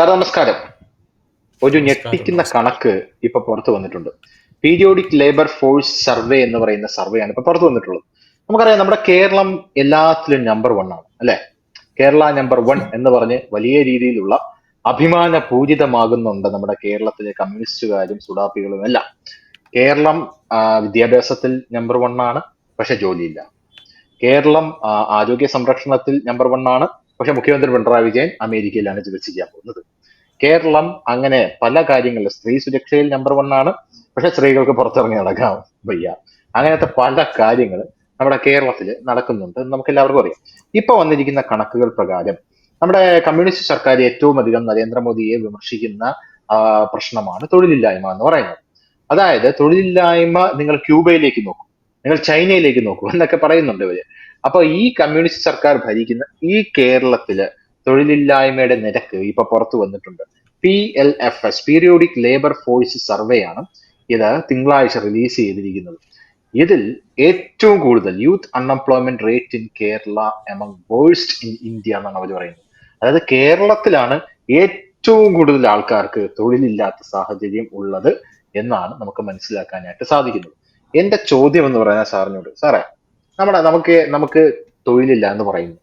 Sir നമസ്കാരം. ഒരു ഞെട്ടിക്കുന്ന കണക്ക് ഇപ്പൊ പുറത്തു വന്നിട്ടുണ്ട്. പീരിയോഡിക് ലേബർ ഫോഴ്സ് സർവേ എന്ന് പറയുന്ന സർവേയാണ് ആണ് ഇപ്പൊ പുറത്തു വന്നിട്ടുള്ളത്. നമുക്കറിയാം നമ്മുടെ കേരളം എല്ലാത്തിലും നമ്പർ വൺ ആണ് അല്ലെ? കേരള നമ്പർ വൺ എന്ന് പറഞ്ഞ് വലിയ രീതിയിലുള്ള അഭിമാന പൂരിതമാകുന്നുണ്ട് നമ്മുടെ കേരളത്തിലെ കമ്മ്യൂണിസ്റ്റുകാരും സുഡാപ്പികളും എല്ലാം. കേരളം വിദ്യാഭ്യാസത്തിൽ നമ്പർ വൺ ആണ് പക്ഷെ ജോലിയില്ല. കേരളം ആരോഗ്യ സംരക്ഷണത്തിൽ നമ്പർ വൺ ആണ് പക്ഷെ മുഖ്യമന്ത്രി പിണറായി വിജയൻ അമേരിക്കയിലാണ് ചികിത്സിക്കാൻ പോകുന്നത്. കേരളം അങ്ങനെ പല കാര്യങ്ങളിലും സ്ത്രീ സുരക്ഷയിൽ നമ്പർ വൺ ആണ്. പക്ഷെ സ്ത്രീകൾക്ക് പുറത്തിറങ്ങി നടക്കാൻ വയ്യ. അങ്ങനത്തെ പല കാര്യങ്ങൾ നമ്മുടെ കേരളത്തിൽ നടക്കുന്നുണ്ട് നമുക്ക് എല്ലാവർക്കും അറിയാം. ഇപ്പൊ വന്നിരിക്കുന്ന കണക്കുകൾ പ്രകാരം നമ്മുടെ കമ്മ്യൂണിസ്റ്റ് സർക്കാർ ഏറ്റവും അധികം നരേന്ദ്രമോദിയെ വിമർശിക്കുന്ന പ്രശ്നമാണ് തൊഴിലില്ലായ്മ എന്ന് പറയുന്നത്. അതായത് തൊഴിലില്ലായ്മ നിങ്ങൾ ക്യൂബയിലേക്ക് നോക്കും. നിങ്ങൾ ചൈനയിലേക്ക് നോക്കൂ എന്നൊക്കെ പറയുന്നുണ്ട് ഇവർ. അപ്പൊ ഈ കമ്മ്യൂണിസ്റ്റ് സർക്കാർ ഭരിക്കുന്ന ഈ കേരളത്തിൽ തൊഴിലില്ലായ്മയുടെ നിരക്ക് ഇപ്പൊ പുറത്തു വന്നിട്ടുണ്ട്. P L F S periodic labour force survey ആണ് ഇത് തിങ്കളാഴ്ച റിലീസ് ചെയ്തിരിക്കുന്നത്. ഇതിൽ ഏറ്റവും കൂടുതൽ youth unemployment rate in Kerala among worst in India എന്നാണ് അവർ പറയുന്നത്. അതായത് കേരളത്തിലാണ് ഏറ്റവും കൂടുതൽ ആൾക്കാർക്ക് തൊഴിലില്ലാത്ത സാഹചര്യം ഉള്ളത് എന്നാണ് നമുക്ക് മനസ്സിലാക്കാനായിട്ട് സാധിക്കുന്നത്. എന്റെ ചോദ്യം എന്ന് പറഞ്ഞാൽ സാറിനോട് സാറേ നമ്മുടെ നമുക്ക് നമുക്ക് തൊഴിലില്ല എന്ന് പറയുന്നു.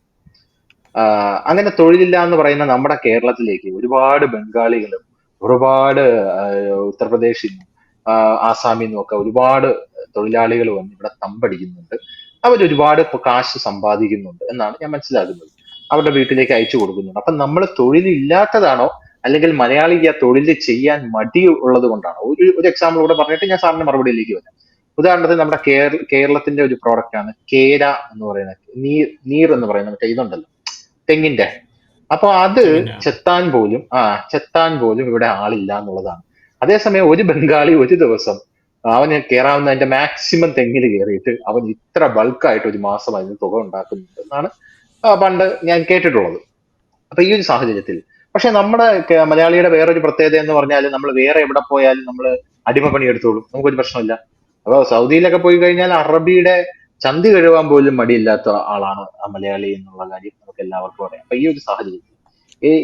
അങ്ങനെ തൊഴിലില്ല എന്ന് പറയുന്ന നമ്മുടെ കേരളത്തിലേക്ക് ഒരുപാട് ബംഗാളികളും ഒരുപാട് ഉത്തർപ്രദേശിൽ നിന്നും ആസാമിൽ നിന്നും ഒക്കെ ഒരുപാട് തൊഴിലാളികൾ വന്ന് ഇവിടെ തമ്പടിക്കുന്നുണ്ട്. അവരൊരുപാട് കാശ് സമ്പാദിക്കുന്നുണ്ട് എന്നാണ് ഞാൻ മനസ്സിലാക്കുന്നത്. അവരുടെ വീട്ടിലേക്ക് അയച്ചു കൊടുക്കുന്നുണ്ട്. അപ്പൊ നമ്മൾ തൊഴിലില്ലാത്തതാണോ? അല്ലെങ്കിൽ മലയാളിക്ക് ആ തൊഴിൽ ചെയ്യാൻ മടി ഉള്ളത് കൊണ്ടാണോ ഒരു ഒരു എക്സാമ്പിൾ കൂടെ പറഞ്ഞിട്ട് ഞാൻ സാറിന്റെ മറുപടിയിലേക്ക് വരാം. ഉദാഹരണത്തിന് നമ്മുടെ കേരള കേരളത്തിന്റെ ഒരു പ്രോഡക്റ്റ് ആണ് കേര എന്ന് പറയുന്ന നീർ നീർ എന്ന് പറയുന്ന മറ്റേ ഇതുണ്ടല്ലോ തെങ്ങിന്റെ. അപ്പൊ അത്. ചെത്താൻ പോലും ആ ചെത്താൻ പോലും ഇവിടെ ആളില്ല എന്നുള്ളതാണ്. അതേസമയം ഒരു ബംഗാളി ഒരു ദിവസം അവന് കയറാവുന്ന അതിന്റെ മാക്സിമം തെങ്ങിൽ കയറിയിട്ട് അവൻ ഇത്ര ബൾക്കായിട്ട് ഒരു മാസം അതിന് തുക ഉണ്ടാക്കുന്നുണ്ട് എന്നാണ് പണ്ട് ഞാൻ കേട്ടിട്ടുള്ളത്. അപ്പൊ ഈ ഒരു സാഹചര്യത്തിൽ പക്ഷെ നമ്മുടെ മലയാളിയുടെ വേറൊരു പ്രത്യേകത എന്ന് പറഞ്ഞാൽ നമ്മൾ വേറെ എവിടെ പോയാലും നമ്മൾ അടിമപ്പണി എടുത്തോളും നമുക്കൊരു പ്രശ്നമില്ല. അപ്പൊ സൗദിയിലൊക്കെ പോയി കഴിഞ്ഞാൽ അറബിയുടെ ചന്തി കഴുകാൻ പോലും മടിയില്ലാത്ത ആളാണ് ആ മലയാളി എന്നുള്ള കാര്യം നമുക്ക് എല്ലാവർക്കും അറിയാം. അപ്പൊ ഈ ഒരു സാഹചര്യത്തിൽ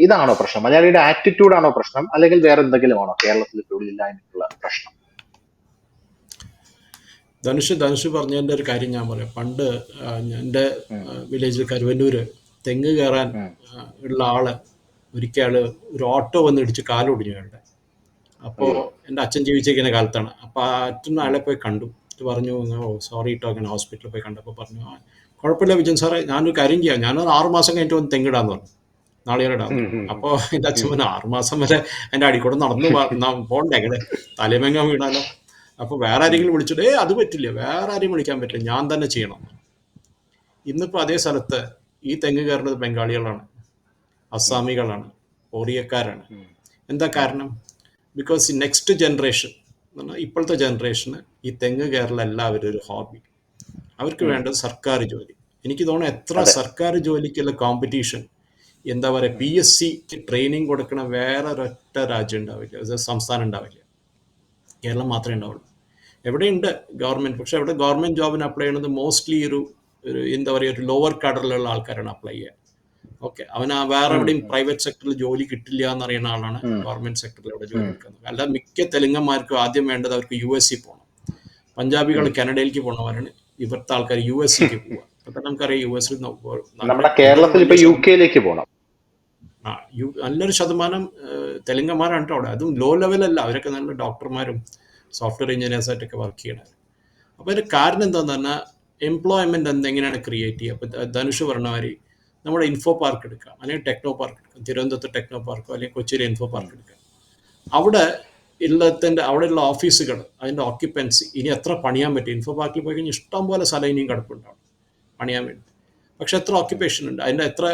ഇതാണോ പ്രശ്നം? മലയാളിയുടെ ആറ്റിറ്റ്യൂഡ് ആണോ പ്രശ്നം? അല്ലെങ്കിൽ വേറെ എന്തെങ്കിലും ആണോ കേരളത്തിൽ തൊഴിലില്ലായ്മയ്ക്കുള്ള പ്രശ്നം? ധനുഷ് ധനുഷ് പറഞ്ഞതിന്റെ ഒരു കാര്യം ഞാൻ പറയാം. പണ്ട് എന്റെ വില്ലേജിൽ കരുവന്നൂര് തെങ്ങ് കയറാൻ ഉള്ള ആൾ ഒരിക്കൽ ഒരു ഓട്ടോ വന്ന് ഇടിച്ച് കാലൊടിഞ്ഞു അയാളുടെ അപ്പോൾ എന്റെ അച്ഛൻ ജീവിച്ചിരിക്കുന്ന കാലത്താണ്. അപ്പോൾ അച്ഛൻ ആളെ പോയി കണ്ടു. പറഞ്ഞു ഓ സോറി കേട്ടോ അങ്ങനെ ഹോസ്പിറ്റലിൽ പോയി കണ്ടപ്പോൾ പറഞ്ഞു "ആ, കുഴപ്പമില്ല വിജയൻ സാറേ ഞാനൊരു കാര്യം ചെയ്യാം. ഞാനൊരു ആറുമാസം കഴിഞ്ഞിട്ട് വന്ന് തെങ്ങിടാന്ന് പറഞ്ഞു. നാളികേടാ ഉം, എന്റെ അപ്പോൾ എന്റെ അച്ഛൻ പറഞ്ഞു ആറുമാസം വരെ എന്റെ അടിക്കൂടെ നടന്നു പോണ്ടേ അങ്ങനെ തലമെങ്ങാൻ വീണാലോ അപ്പോൾ വേറെ ആരെങ്കിലും വിളിച്ചിട്ട് ഏ അത് പറ്റില്ല വേറെ ആരെയും വിളിക്കാൻ പറ്റില്ല ഞാൻ തന്നെ ചെയ്യണം. ഇന്നിപ്പോ അതേ സ്ഥലത്ത് ഈ തെങ്ങ് കയറുന്നത് ബംഗാളികളാണ് അസ്സാമികളാണ് ഒറിയക്കാരാണ്. എന്താ കാരണം? ബിക്കോസ് ഈ നെക്സ്റ്റ് ജനറേഷൻ ഇപ്പോഴത്തെ ജനറേഷന് ഈ തെങ്ങ് കേരള എല്ലാവരും ഒരു ഹോബി അവർക്ക് വേണ്ടത് സർക്കാർ ജോലി. എനിക്ക് തോന്നുന്നു എത്ര. സർക്കാർ ജോലിക്കുള്ള കോമ്പറ്റീഷൻ എന്താ പറയുക പി എസ് സിക്ക് ട്രെയിനിങ് കൊടുക്കണ വേറെ ഒരൊറ്റ രാജ്യം ഉണ്ടാവില്ല. സംസ്ഥാനം ഉണ്ടാവില്ല. കേരളം മാത്രമേ ഉണ്ടാവുള്ളൂ. എവിടെയുണ്ട് ഗവൺമെന്റ് പക്ഷെ അവിടെ ഗവൺമെന്റ് ജോബിന് അപ്ലൈ ചെയ്യുന്നത് മോസ്റ്റ്ലി ഒരു എന്താ പറയുക ഒരു ലോവർ കാഡറിലുള്ള ആൾക്കാരാണ് അപ്ലൈ ചെയ്യുക. ഓക്കെ അവൻ ആ വേറെ എവിടെയും പ്രൈവറ്റ് സെക്ടറിൽ ജോലി കിട്ടില്ല എന്ന് അറിയുന്ന ആളാണ് ഗവൺമെന്റ് സെക്ടറിൽ അവിടെ ജോലി എടുക്കുന്നത്. അല്ല മിക്ക തെലുങ്കന്മാർക്കും ആദ്യം വേണ്ടത് അവർക്ക് യു എസ് സി പോകണം പഞ്ചാബികൾ കാനഡയിലേക്ക് പോകണവരാണ് ഇവിടുത്തെ ആൾക്കാർ യു എസ് സിക്ക് പോവുക. അപ്പൊ തന്നെ നമുക്കറിയാം യു എസിൽ നമ്മുടെ കേരളത്തിൽ ഇപ്പൊ യു കെയിലേക്ക് പോകണം ആ യു നല്ലൊരു ശതമാനം തെലുങ്കന്മാരാണ് കേട്ടോ അവിടെ. അതും ലോ ലെവലല്ല അവരൊക്കെ നല്ല ഡോക്ടർമാരും സോഫ്റ്റ്വെയർ എഞ്ചിനീയേഴ്സ് ആയിട്ടൊക്കെ വർക്ക് ചെയ്യണത് അപ്പോൾ അതിന്റെ കാരണം എന്താന്ന് പറഞ്ഞാൽ എംപ്ലോയ്മെന്റ് എന്തെങ്ങനെയാണ് ക്രിയേറ്റ് ചെയ്യുക? അപ്പോൾ ധനുഷ് പറഞ്ഞ മാതിരി നമ്മുടെ ഇൻഫോ പാർക്ക് എടുക്കാം. അല്ലെങ്കിൽ ടെക്നോ പാർക്ക് എടുക്കാം. തിരുവനന്തപുരത്ത് ടെക്നോ പാർക്കോ അല്ലെങ്കിൽ കൊച്ചിയിലെ ഇൻഫോ പാർക്ക് എടുക്കാം. അവിടെ ഉള്ളതിന്റെ അവിടെയുള്ള ഓഫീസുകൾ അതിന്റെ ഓക്യുപ്പൻസി ഇനി എത്ര പണിയാൻ പറ്റും? ഇൻഫോ പാർക്കിൽ പോയി കഴിഞ്ഞാൽ ഇഷ്ടം പോലെ സ്ഥലം ഇനിയും കിടപ്പുണ്ടാവും. പണിയാൻ വേണ്ടി. പക്ഷെ എത്ര ഓക്യുപ്പേഷൻ ഉണ്ട്? അതിന്റെ എത്ര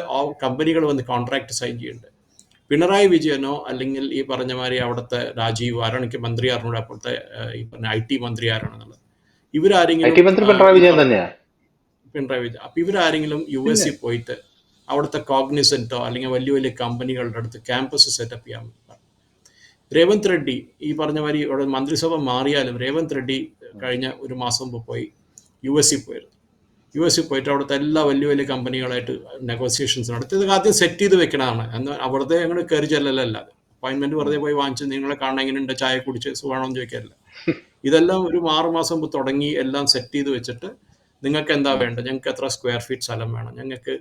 കമ്പനികൾ വന്ന് കോൺട്രാക്ട് സൈൻ ചെയ്യുന്നുണ്ട്? പിണറായി വിജയനോ അല്ലെങ്കിൽ ഈ പറഞ്ഞ മാതിരി അവിടുത്തെ രാജീവ് ആരാണ് എനിക്ക് മന്ത്രി ആറിനോട് അപ്പോഴത്തെ ഈ പറഞ്ഞ ഐ ടി മന്ത്രി ആരാണെന്നുള്ളത്. ഇവരാരെങ്കിലും പിണറായി വിജയൻ പിണറായി വിജയൻ. അപ്പൊ ഇവരാരെങ്കിലും യു എസ് സി പോയിട്ട് അവിടുത്തെ കോഗ്നിസെന്റോ അല്ലെങ്കിൽ വലിയ വലിയ കമ്പനികളുടെ അടുത്ത് ക്യാമ്പസ് സെറ്റപ്പ് ചെയ്യാൻ. രേവന്ത് റെഡ്ഡി ഈ പറഞ്ഞ മാതിരി ഇവിടെ മന്ത്രിസഭ മാറിയാലും രേവന്ത് റെഡ്ഡി കഴിഞ്ഞ ഒരു മാസം മുമ്പ് പോയി യു എസ് സി പോയിരുന്നു. യു എസ് സി പോയിട്ട് അവിടുത്തെ എല്ലാ വലിയ വലിയ കമ്പനികളായിട്ട് നെഗോസിയേഷൻസ് നടത്തി. ഇതൊക്കെ ആദ്യം സെറ്റ് ചെയ്ത് വെക്കണതാണ്. എന്ന് അവിടുത്തെ ഞങ്ങൾ കയറി ചെല്ലലല്ല. അപ്പോയിൻമെന്റ് വെറുതെ പോയി വാങ്ങിച്ച് നിങ്ങളെ കാണാൻ എങ്ങനെയുണ്ട് ചായ കുടിച്ച് സുഖമാണോ എന്ന് ചോദിക്കാറില്ല ഇതെല്ലാം ഒരു ആറ് മാസം മുമ്പ് തുടങ്ങി എല്ലാം സെറ്റ് ചെയ്ത് വെച്ചിട്ട് നിങ്ങൾക്ക് എന്താ വേണ്ടത്? ഞങ്ങൾക്ക് എത്ര സ്ക്വയർ ഫീറ്റ് സ്ഥലം വേണം? ഞങ്ങൾക്ക്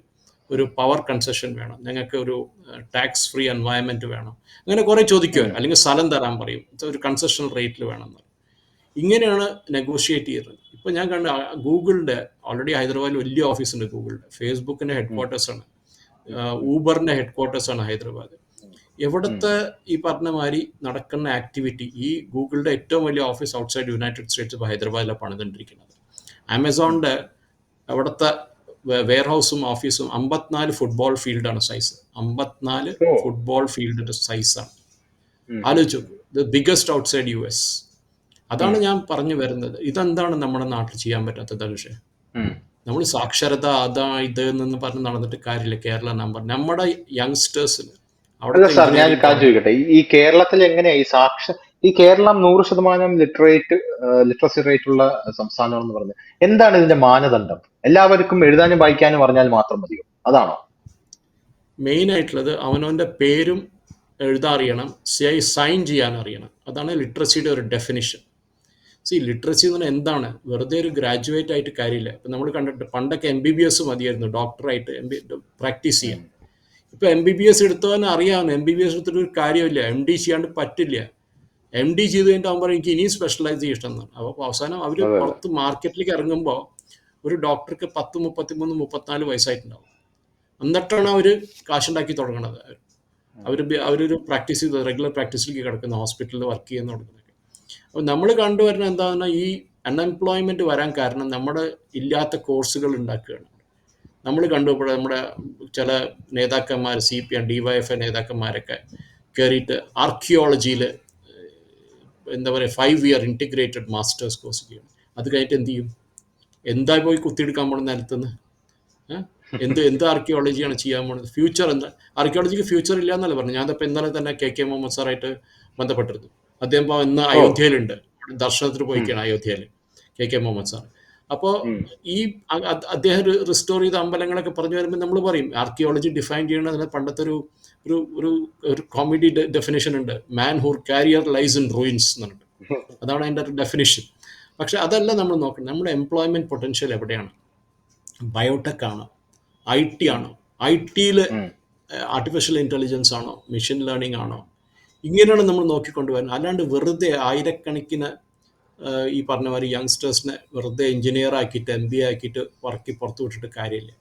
ഒരു പവർ കൺസെഷൻ വേണം. ഞങ്ങൾക്ക് ഒരു ടാക്സ് ഫ്രീ എൻവയൺമെന്റ് വേണം. അങ്ങനെ കുറെ ചോദിക്കുവാൻ അല്ലെങ്കിൽ സ്ഥലം തരാൻ പറയും. ഒരു കൺസെഷണൽ റേറ്റിൽ വേണം ഇങ്ങനെയാണ് നെഗോഷിയേറ്റ് ചെയ്യുന്നത് ഇപ്പൊ ഞാൻ കണ്ട ഗൂഗിളിന്റെ ഓൾറെഡി ഹൈദരാബാദിൽ വലിയ ഓഫീസ് ഉണ്ട് ഗൂഗിളിന്റെ. ഫേസ്ബുക്കിന്റെ ഹെഡ് ക്വാർട്ടേഴ്സ് ആണ് ഊബറിന്റെ ഹെഡ് ക്വാർട്ടേഴ്സ് ആണ് ഹൈദരാബാദ്. എവിടത്തെ ഈ പറഞ്ഞ മാതിരി നടക്കുന്ന ആക്ടിവിറ്റി ഈ ഗൂഗിളിന്റെ ഏറ്റവും വലിയ ഓഫീസ് ഔട്ട്സൈഡ് യുണൈറ്റഡ് സ്റ്റേറ്റ്സ് ഇപ്പോൾ ഹൈദരാബാദിലാണ് പണിതുകൊണ്ടിരിക്കുന്നത്. ആമസോണിന്റെ അവിടുത്തെ വെയർ ഹൗസും ഓഫീസും അമ്പത്തിനാല് ഫുട്ബോൾ ഫീൽഡാണ് സൈസ് അമ്പത്തിനാല്. ഫുട്ബോൾ ഫീൽഡിന്റെ സൈസാണ് ആണ് ആലോചിച്ചു. The biggest outside U S അതാണ് ഞാൻ പറഞ്ഞു വരുന്നത്. ഇതെന്താണ് നമ്മുടെ നാട്ടിൽ ചെയ്യാൻ പറ്റാത്തത് പക്ഷേ നമ്മൾ സാക്ഷരത അതാ ഇത് എന്ന് പറഞ്ഞ് നടന്നിട്ട് കാര്യമില്ല. കേരള നമ്പർ നമ്മുടെ യങ്സ്റ്റേഴ്സിന് അവിടെ സാർ ഞാൻ ചോദിക്കട്ടെ? ഈ- കേരളത്തിൽ എങ്ങനെയാ ഈ സാക്ഷ ഈ കേരളം നൂറ് ശതമാനം ലിറ്ററേറ്റ് ലിറ്ററസി റേറ്റ് ഉള്ള സംസ്ഥാനമാണെന്ന് എന്ന് പറഞ്ഞത് എന്താണ് ഇതിന്റെ മാനദണ്ഡം? എല്ലാവർക്കും എഴുതാനും വായിക്കാനും പറഞ്ഞാൽ മാത്രം മതിയോ? അതാണോ? മെയിൻ ആയിട്ടുള്ളത് അവനവന്റെ പേരും എഴുതാൻ അറിയണം സി സൈൻ ചെയ്യാൻ അറിയണം അതാണ് ലിറ്ററസിയുടെ ഒരു ഡെഫിനിഷൻ സി ലിറ്ററസി എന്ന് പറഞ്ഞാൽ എന്താണ്? വെറുതെ ഒരു ഗ്രാജുവേറ്റ് ആയിട്ട് കാര്യമില്ല. ഇപ്പം നമ്മൾ കണ്ടിട്ട് പണ്ടൊക്കെ എം ബി ബി എസ് മതിയായിരുന്നു ഡോക്ടറായിട്ട് എം ബി പ്രാക്ടീസ് ചെയ്യാൻ. ഇപ്പം എം ബി ബി എസ് എടുത്തവന് അറിയാവുന്ന എം ബി ബി എസ് എടുത്തിട്ട് ഒരു കാര്യമില്ല എം ഡി ചെയ്യാണ്ട് പറ്റില്ല. എം ഡി ചെയ്ത് കഴിഞ്ഞിട്ട് അവൻ പറയും എനിക്ക് ഇനിയും സ്പെഷ്യലൈസ് ചെയ്യണം എന്നാണ് അപ്പോൾ അവസാനം അവർ പുറത്ത് മാർക്കറ്റിലേക്ക് ഇറങ്ങുമ്പോൾ ഒരു ഡോക്ടർക്ക് പത്ത് മുപ്പത്തിമൂന്ന് മുപ്പത്തിനാല് വയസ്സായിട്ടുണ്ടാവും. എന്നിട്ടാണ് അവർ കാശുണ്ടാക്കി തുടങ്ങണത്. അവർ അവരൊരു പ്രാക്ടീസ് ചെയ്ത് റെഗുലർ പ്രാക്ടീസിലേക്ക് കിടക്കുന്ന ഹോസ്പിറ്റലിൽ വർക്ക് ചെയ്യുന്ന തുടങ്ങുന്നത് അപ്പോൾ നമ്മൾ കണ്ടുവരുന്ന എന്താണെന്ന് ഈ അൺഎംപ്ലോയ്മെന്റ് വരാൻ കാരണം നമ്മുടെ ഇല്ലാത്ത കോഴ്സുകൾ ഉണ്ടാക്കുകയാണ്. നമ്മൾ കണ്ടുപോയ നമ്മുടെ ചില നേതാക്കന്മാർ C P M D Y F A നേതാക്കന്മാരൊക്കെ കയറിയിട്ട് ആർക്കിയോളജിയിൽ എന്താ പറയുക five year integrated masters course ചെയ്യണം. അത് കഴിഞ്ഞിട്ട് എന്ത് ചെയ്യും? എന്താ പോയി കുത്തിയെടുക്കാൻ പോണ നിലത്തുനിന്ന്? എന്ത് എന്ത് ആർക്കിയോളജിയാണ് ചെയ്യാൻ പോകുന്നത് ഫ്യൂച്ചർ എന്താ? ആർക്കിയോളജിക്ക് ഫ്യൂച്ചർ ഇല്ല എന്നല്ല പറഞ്ഞു ഞാൻ ഇപ്പം ഇന്നലെ തന്നെ കെ കെ മുഹമ്മദ് സാറായിട്ട് ബന്ധപ്പെട്ടിരുന്നു. അദ്ദേഹം ഇന്ന് അയോധ്യയിലുണ്ട്. ദർശനത്തിന് പോയിക്കാണ് അയോധ്യയിൽ കെ കെ മുഹമ്മദ് സാർ അപ്പോൾ ഉം. ഈ അദ്ദേഹം റിസ്റ്റോർ ചെയ്ത അമ്പലങ്ങളൊക്കെ പറഞ്ഞു വരുമ്പോൾ നമ്മൾ പറയും ആർക്കിയോളജി ഡിഫൈൻ ചെയ്യണതിന് പണ്ടത്തെ ഒരു ഒരു ഒരു ഒരു കോമഡി ഡെഫിനേഷൻ ഉണ്ട്. Man whose career lies in ruins എന്നുണ്ട് അതാണ് അതിന്റെ ഒരു ഡെഫിനേഷൻ പക്ഷെ അതല്ല നമ്മൾ നോക്കണം നമ്മുടെ എംപ്ലോയ്മെന്റ് പൊട്ടൻഷ്യൽ എവിടെയാണ്? ബയോടെക് ആണോ? ഐ ടി ആണോ? ഐ ടിയിൽ. ആർട്ടിഫിഷ്യൽ ഇന്റലിജൻസ് ആണോ? മെഷീൻ ലേണിംഗ് ആണോ? ഇങ്ങനെയാണ് നമ്മൾ നോക്കിക്കൊണ്ടുവരുന്നത് അല്ലാണ്ട് വെറുതെ ആയിരക്കണക്കിന് ഈ പറഞ്ഞ മാതിരി യങ്സ്റ്റേഴ്സിനെ വെറുതെ എഞ്ചിനീയർ ആക്കിയിട്ട് എം ബി ആക്കിയിട്ട് വർക്ക് പുറത്തു വിട്ടിട്ട് കാര്യമില്ല.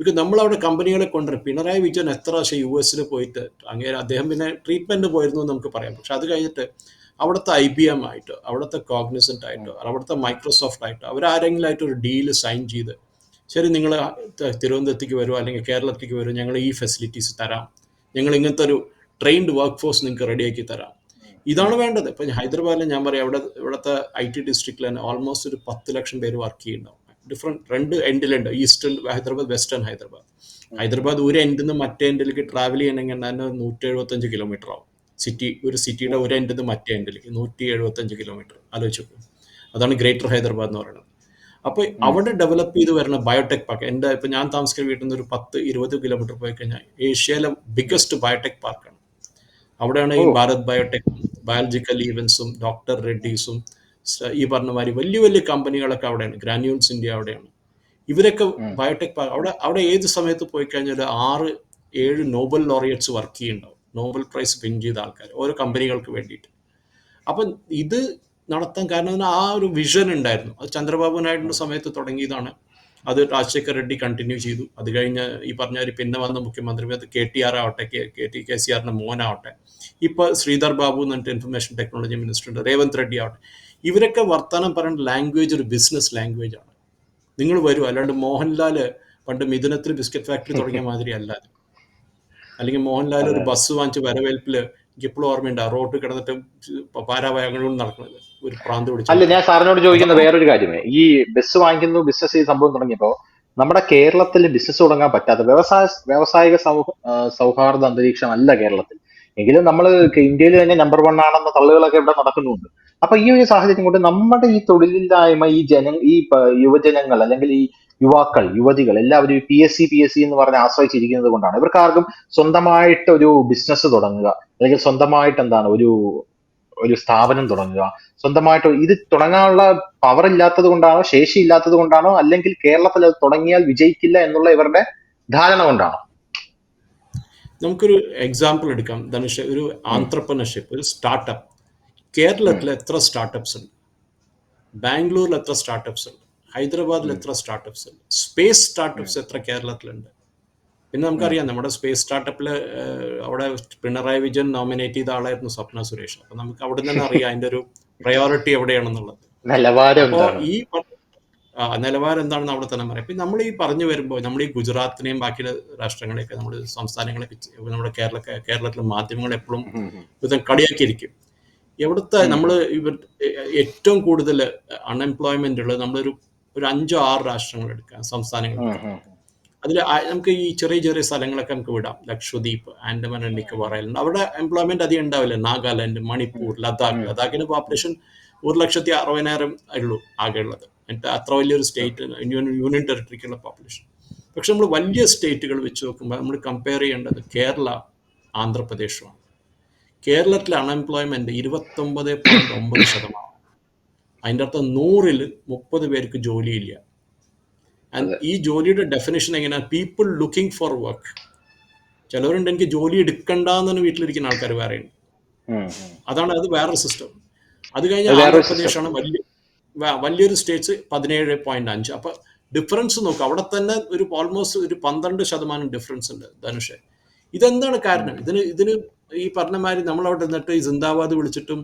ബിക്കോസ് നമ്മളവിടെ കമ്പനികളെ കൊണ്ടുവരും പിണറായി വിജയൻ എത്ര പ്രാവശ്യം യു എസിൽ പോയിട്ട് അങ്ങനെ അദ്ദേഹം പിന്നെ ട്രീറ്റ്മെന്റ് പോയിരുന്നു എന്ന് നമുക്ക് പറയാം. പക്ഷെ അത് കഴിഞ്ഞിട്ട് അവിടുത്തെ ഐ ബി എം ആയിട്ടോ അവിടുത്തെ കോഗ്നിസന്റ് ആയിട്ടോ അവിടുത്തെ മൈക്രോസോഫ്റ്റ് ആയിട്ടോ അവരാരെങ്കിലും ആയിട്ട് ഒരു ഡീൽ സൈൻ ചെയ്ത് ശരി നിങ്ങൾ തിരുവനന്തപുരത്തേക്ക് വരുമോ അല്ലെങ്കിൽ കേരളത്തിലേക്ക് വരുമോ ഞങ്ങൾ ഈ ഫെസിലിറ്റീസ് തരാം. ഞങ്ങൾ ഇങ്ങനത്തെ ഒരു ട്രെയിൻഡ് വർക്ക് ഫോഴ്സ് നിങ്ങൾക്ക് റെഡിയാക്കി തരാം. ഇതാണ് വേണ്ടത്. ഇപ്പം ഹൈദരാബാദിൽ ഞാൻ പറയാം അവിടെ ഇവിടുത്തെ ഐ ടി ഡിസ്ട്രിക്റ്റിൽ തന്നെ ഓൾമോസ്റ്റ് ഒരു പത്ത് ലക്ഷം പേര് വർക്ക് ചെയ്യുന്നുണ്ടാവും. ഡിഫറെന്റ് രണ്ട് എൻഡിലുണ്ട് ഈസ്റ്റേൺ ഹൈദരാബാദ് വെസ്റ്റേൺ ഹൈദരാബാദ് ഹൈദരാബാദ് ഒരു എൻഡിൽ നിന്ന് മറ്റേ എൻഡിലേക്ക് ട്രാവൽ ചെയ്യണമെങ്കിൽ തന്നെ നൂറ്റി എഴുപത്തഞ്ച് കിലോമീറ്റർ ആവും. സിറ്റി ഒരു സിറ്റിയുടെ ഒരു എൻഡിൽ നിന്ന് മറ്റേ എൻഡിലേക്ക് നൂറ്റി എഴുപത്തഞ്ച് കിലോമീറ്റർ ആലോചിച്ചു അതാണ് ഗ്രേറ്റർ ഹൈദരാബാദ് എന്ന് പറയുന്നത്. അപ്പോൾ അവിടെ ഡെവലപ്പ് ചെയ്ത് വരുന്ന ബയോടെക് പാർക്ക് എന്റെ ഇപ്പം ഞാൻ താമസിക്കുന്ന വീട്ടിൽ നിന്ന് ഒരു പത്ത് ഇരുപത് കിലോമീറ്റർ പോയി കഴിഞ്ഞാൽ ഏഷ്യയിലെ ബിഗ്ഗസ്റ്റ് ബയോടെക് പാർക്കാണ് അവിടെയാണ് ഈ ഭാരത് ബയോടെക് ബയോളജിക്കൽ ഈവൻസും ഡോക്ടർ റെഡ്ഡീസും ഈ പറഞ്ഞ മാതിരി വലിയ വലിയ കമ്പനികളൊക്കെ അവിടെയാണ്. ഗ്രാന്യൂൾസ് ഇന്ത്യ അവിടെയാണ്. ഇവരൊക്കെ ബയോടെക് അവിടെ അവിടെ ഏത് സമയത്ത് പോയി കഴിഞ്ഞാൽ ആറ് ഏഴ് നോബൽ ലോറിയറ്റ്സ് വർക്ക് ചെയ്യുന്നുണ്ടാവും. നോബൽ പ്രൈസ് വിൻ ചെയ്ത ആൾക്കാർ ഓരോ കമ്പനികൾക്ക് വേണ്ടിയിട്ട്. അപ്പം ഇത് നടത്താൻ കാരണം ആ ഒരു വിഷൻ ഉണ്ടായിരുന്നു. അത് ചന്ദ്രബാബു നായിഡുവിന്റെ സമയത്ത് തുടങ്ങിയതാണ്. അത് രാജശേഖർ റെഡ്ഡി കണ്ടിന്യൂ ചെയ്തു. അത് കഴിഞ്ഞ് ഈ പറഞ്ഞ ഒരു പിന്നെ വന്ന മുഖ്യമന്ത്രി അത് കെ ടി ആർ ആവട്ടെ കെ ടി കെ സി ആറിന്റെ മോനാവട്ടെ. ഇപ്പൊ ശ്രീധർ ബാബു എന്ന് പറഞ്ഞിട്ട് ഇൻഫർമേഷൻ ടെക്നോളജി മിനിസ്റ്റർ ഉണ്ട് റേവന്ത് റെഡ്ഡി ആവട്ടെ. ഇവരൊക്കെ വർത്തമാനം പറയുന്ന ലാംഗ്വേജ് ഒരു ബിസിനസ് ലാംഗ്വേജ് ആണ്. നിങ്ങൾ വരും അല്ലാണ്ട് മോഹൻലാൽ പണ്ട് മിഥുനത്തിൽ ബിസ്ക്കറ്റ് ഫാക്ടറി തുടങ്ങിയ മാതിരി അല്ലാതെ. അല്ലെങ്കിൽ മോഹൻലാൽ ഒരു ബസ് വാങ്ങിച്ച് വരവേൽപ്പിൽ എനിക്ക് ഇപ്പോഴും ഓർമ്മയുണ്ട് ആ റോഡ് കിടന്നിട്ട് പാരാഭയങ്ങളും നടക്കുന്നത്. ഒരു പ്രാന്ത് പിടിച്ചു. അല്ല ഞാൻ സാറിനോട് ചോദിക്കുന്ന വേറൊരു കാര്യമേ. ഈ ബസ് വാങ്ങിക്കുന്നു ബിസിനസ് ഈ സംഭവം തുടങ്ങിയപ്പോ നമ്മുടെ കേരളത്തിൽ ബിസിനസ് തുടങ്ങാൻ പറ്റാത്ത വ്യവസായ വ്യാവസായിക സൗഹാർദ്ദ അന്തരീക്ഷം അല്ല കേരളത്തിൽ. എങ്കിലും നമ്മൾ ഇന്ത്യയിൽ തന്നെ നമ്പർ വൺ ആണെന്ന തള്ളുകളൊക്കെ ഇവിടെ നടക്കുന്നുണ്ട്. അപ്പൊ ഈ ഒരു സാഹചര്യം കൊണ്ട് നമ്മുടെ ഈ തൊഴിലില്ലായ്മ ഈ ജന ഈ യുവജനങ്ങൾ അല്ലെങ്കിൽ ഈ യുവാക്കൾ യുവതികൾ എല്ലാവരും P S C P S C എന്ന് പറഞ്ഞ് ആശ്രയിച്ചിരിക്കുന്നത് കൊണ്ടാണ്. ഇവർക്ക് ആർക്കും സ്വന്തമായിട്ട് ഒരു ബിസിനസ് തുടങ്ങുക അല്ലെങ്കിൽ സ്വന്തമായിട്ട് എന്താണ് ഒരു ഒരു സ്ഥാപനം തുടങ്ങുക സ്വന്തമായിട്ട് ഇത് തുടങ്ങാനുള്ള പവർ ഇല്ലാത്തത് കൊണ്ടാണോ ശേഷി ഇല്ലാത്തത് കൊണ്ടാണോ അല്ലെങ്കിൽ കേരളത്തിൽ അത് തുടങ്ങിയാൽ വിജയിക്കില്ല എന്നുള്ള ഇവരുടെ ധാരണ കൊണ്ടാണോ? നമുക്കൊരു എക്സാമ്പിൾ എടുക്കാം. ധനുഷ് ഒരു ആന്ത്രപ്രണർഷിപ്പ് ഒരു സ്റ്റാർട്ടപ്പ് കേരളത്തിൽ എത്ര സ്റ്റാർട്ടപ്സ് ഉണ്ട്? ബാംഗ്ലൂരിൽ എത്ര സ്റ്റാർട്ടപ്സ് ഉണ്ട്? ഹൈദരാബാദിൽ എത്ര സ്റ്റാർട്ടപ്സ് ഉണ്ട്? സ്പേസ് സ്റ്റാർട്ടപ്സ് എത്ര കേരളത്തിലുണ്ട്? പിന്നെ നമുക്കറിയാം നമ്മുടെ സ്പേസ് സ്റ്റാർട്ടപ്പിൽ അവിടെ പിണറായി വിജയൻ നോമിനേറ്റ് ചെയ്ത ആളായിരുന്നു സ്വപ്ന സുരേഷ്. അപ്പൊ നമുക്ക് അവിടെ തന്നെ അറിയാം അതിന്റെ ഒരു പ്രയോറിറ്റി എവിടെയാണെന്നുള്ളത്. അപ്പോ ഈ നിലവാരം എന്താണെന്ന് അവിടെ തന്നെ പറയാം. നമ്മൾ ഈ പറഞ്ഞു വരുമ്പോൾ നമ്മൾ ഈ ഗുജറാത്തിനെയും ബാക്കി രാഷ്ട്രങ്ങളെയൊക്കെ നമ്മൾ സംസ്ഥാനങ്ങളെയൊക്കെ നമ്മുടെ കേരള കേരളത്തിലെ മാധ്യമങ്ങൾ എപ്പോഴും. വിധം കളിയാക്കിയിരിക്കും. എവിടുത്തെ നമ്മൾ ഇവർ ഏറ്റവും കൂടുതൽ അൺഎംപ്ലോയ്മെന്റ് ഉള്ളത് നമ്മളൊരു ഒരു അഞ്ചോ ആറ് രാഷ്ട്രങ്ങൾ എടുക്കാം സംസ്ഥാനങ്ങൾ. അതിൽ നമുക്ക് ഈ ചെറിയ ചെറിയ സ്ഥലങ്ങളൊക്കെ നമുക്ക് വിടാം. ലക്ഷദ്വീപ് ആൻഡമാൻ ആൻഡ് നിക്കോബാർ ഐലൻഡ് അവിടെ എംപ്ലോയ്മെന്റ് അധികം ഉണ്ടാവില്ല. നാഗാലാൻഡ് മണിപ്പൂർ ലഡാക്ക്. ലഡാക്കിന്റെ പോപ്പുലേഷൻ ഒരു ലക്ഷത്തി അറുപതിനായിരം ഉള്ളൂ ആകെ ഉള്ളത്. എന്നിട്ട് അത്ര വലിയൊരു സ്റ്റേറ്റ് യൂണിയൻ ടെറിട്ടറിക്കുള്ള പോപ്പുലേഷൻ പക്ഷെ നമ്മൾ വലിയ സ്റ്റേറ്റുകൾ വെച്ച് നോക്കുമ്പോൾ നമ്മൾ കമ്പയർ ചെയ്യേണ്ടത് കേരള ആന്ധ്രാപ്രദേശുമാണ്. കേരളത്തിലെ അൺഎംപ്ലോയ്മെന്റ് ഇരുപത്തൊമ്പത് പോയിന്റ് ഒമ്പത് ശതമാനം. അതിന്റെ അർത്ഥം നൂറിൽ മുപ്പത് പേർക്ക് ജോലിയില്ല. ആൻഡ് ഈ ജോലിയുടെ ഡെഫിനേഷൻ എങ്ങനെയാണ് പീപ്പിൾ ലുക്കിംഗ് ഫോർ വർക്ക് ചിലവരുണ്ട് എനിക്ക് ജോലി എടുക്കണ്ട എന്ന് വീട്ടിലിരിക്കുന്ന ആൾക്കാർ വേറെയുണ്ട്. അതാണ് അത് വേറൊരു സിസ്റ്റം അത് വേറൊരു ആന്ധ്രാപ്രദേശാണ് വലിയ വലിയൊരു സ്റ്റേറ്റ്സ് പതിനേഴ് പോയിന്റ് അഞ്ച്. അപ്പൊ ഡിഫറൻസ് നോക്കുക അവിടെ തന്നെ ഒരു ഓൾമോസ്റ്റ് ഒരു പന്ത്രണ്ട് ശതമാനം ഡിഫറൻസ് ഉണ്ട് ധനുഷെ. ഇതെന്താണ് കാരണം? ഇതിന് ഇതിന് ഈ പറഞ്ഞ മാതിരി നമ്മളവിടെ നിന്നിട്ട് ഈ സിന്ദാബാദ് വിളിച്ചിട്ടും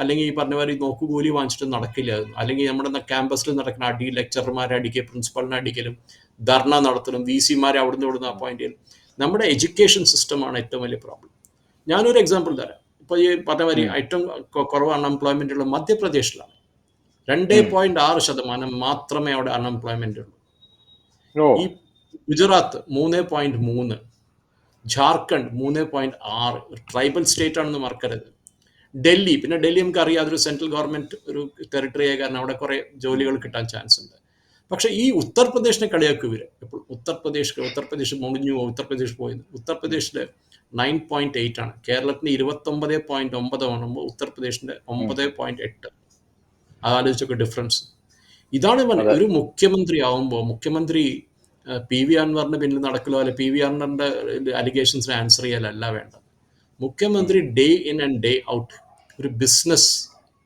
അല്ലെങ്കിൽ ഈ പറഞ്ഞ മാതിരി നോക്കുകൂലി വാങ്ങിച്ചിട്ട് നടക്കില്ല. അല്ലെങ്കിൽ നമ്മുടെ ക്യാമ്പസിൽ നടക്കുന്ന അടി ലെക്ചർമാരെ അടിക്കുക പ്രിൻസിപ്പളിനെ അടിക്കലും ധർണ നടത്തലും വി സിമാരെ അവിടുന്ന് ഇവിടുന്ന് അപ്പോയിന്റ് ചെയ്യലും. നമ്മുടെ എഡ്യൂക്കേഷൻ സിസ്റ്റമാണ് ഏറ്റവും വലിയ പ്രോബ്ലം ഞാനൊരു എക്സാമ്പിൾ തരാം. ഇപ്പൊ ഈ പറഞ്ഞ മാതിരി ഏറ്റവും കുറവ് അൺഎംപ്ലോയ്മെന്റ് ഉള്ള മധ്യപ്രദേശിലാണ്. രണ്ടേ പോയിന്റ് ആറ് ശതമാനം മാത്രമേ അവിടെ അൺഎംപ്ലോയ്മെന്റ് ഉള്ളൂ. ഈ ഗുജറാത്ത് മൂന്ന് പോയിന്റ് മൂന്ന് ജാർഖണ്ഡ് മൂന്ന് പോയിന്റ് ആറ് ട്രൈബൽ സ്റ്റേറ്റ് ആണെന്ന് മറക്കരുത്. ഡൽഹി. പിന്നെ ഡൽഹി നമുക്ക് അറിയാം അതൊരു സെൻട്രൽ ഗവൺമെന്റ് ഒരു ടെറിട്ടറി ആയ കാരണം അവിടെ കുറെ ജോലികൾ കിട്ടാൻ ചാൻസ് ഉണ്ട്. പക്ഷെ ഈ ഉത്തർപ്രദേശിനെ കളിയാക്കും ഇവർ. ഇപ്പോൾ ഉത്തർപ്രദേശ് ഉത്തർപ്രദേശ് മുടിഞ്ഞു ഉത്തർപ്രദേശ് പോയത് ഉത്തർപ്രദേശിൽ നയൻ പോയിന്റ് എയ്റ്റ് ആണ്. കേരളത്തിന് ഇരുപത്തൊമ്പത് പോയിന്റ് ഒമ്പത് ആകുമ്പോൾ ഉത്തർപ്രദേശിന്റെ ഒമ്പത് പോയിന്റ് എട്ട്. ആലോചിച്ചൊക്കെ ഡിഫറൻസ് ഇതാണ് ഒരു മുഖ്യമന്ത്രി ആവുമ്പോൾ മുഖ്യമന്ത്രി പി വി അൻവറിന് പിന്നിൽ നടക്കലോ അല്ലെ പി വി അൻവറിന്റെ അലിഗേഷൻസിന് ആൻസർ ചെയ്യലല്ല വേണ്ടത്. മുഖ്യമന്ത്രി day in and day out ഒരു ബിസിനസ്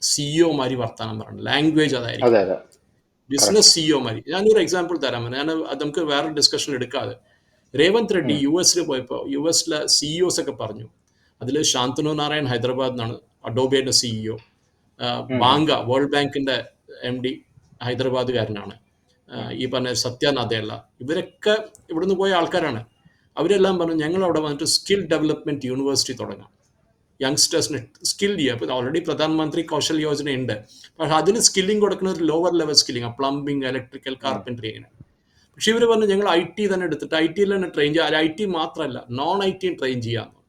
സിഇഒ മാതിരി വർത്താനം പറയണം. ലാംഗ്വേജ് അതായിരിക്കും. അതെ അതെ. ബിസിനസ് സിഇഒ മാതിരി. ഞാനൊരു എക്സാമ്പിൾ തരാം. ഞാൻ അത് നമുക്ക് വേറെ ഡിസ്കഷൻ എടുക്കാതെ. രേവന്ത് റെഡ്ഡി യു എസിൽ പോയപ്പോൾ യു എസിലെ സിഇഒസ് ഒക്കെ പറഞ്ഞു. അതിൽ ശാന്തനു നാരായൺ ഹൈദരാബാദ് നിന്നാണ് അഡോബിയുടെ സിഇഒ ബാങ്ക വേൾഡ് ബാങ്കിന്റെ എം ഡി ഹൈദരാബാദുകാരനാണ്. ഈ പറഞ്ഞ സത്യ നദേല ഇവരൊക്കെ ഇവിടുന്ന് പോയ ആൾക്കാരാണ്. അവരെല്ലാം പറഞ്ഞു ഞങ്ങൾ അവിടെ വന്നിട്ട് സ്കിൽ ഡെവലപ്മെന്റ് യൂണിവേഴ്സിറ്റി തുടങ്ങാം. യങ്സ്റ്റേഴ്സിന് സ്കിൽ ചെയ്യുക അപ്പോൾ ഓൾറെഡി പ്രധാനമന്ത്രി കൗശൽ യോജന ഉണ്ട് പക്ഷെ അതിന് സ്കില്ലിംഗ് കൊടുക്കുന്ന ഒരു lower level skilling plumbing electrical carpentry അങ്ങനെ പക്ഷെ ഇവർ പറഞ്ഞു ഞങ്ങൾ ഐ ടി തന്നെ എടുത്തിട്ട് ഐ ടിയിൽ തന്നെ ട്രെയിൻ ചെയ്യുക ഐ ടി മാത്രമല്ല നോൺ ഐ ടിയും ട്രെയിൻ ചെയ്യാമെന്ന്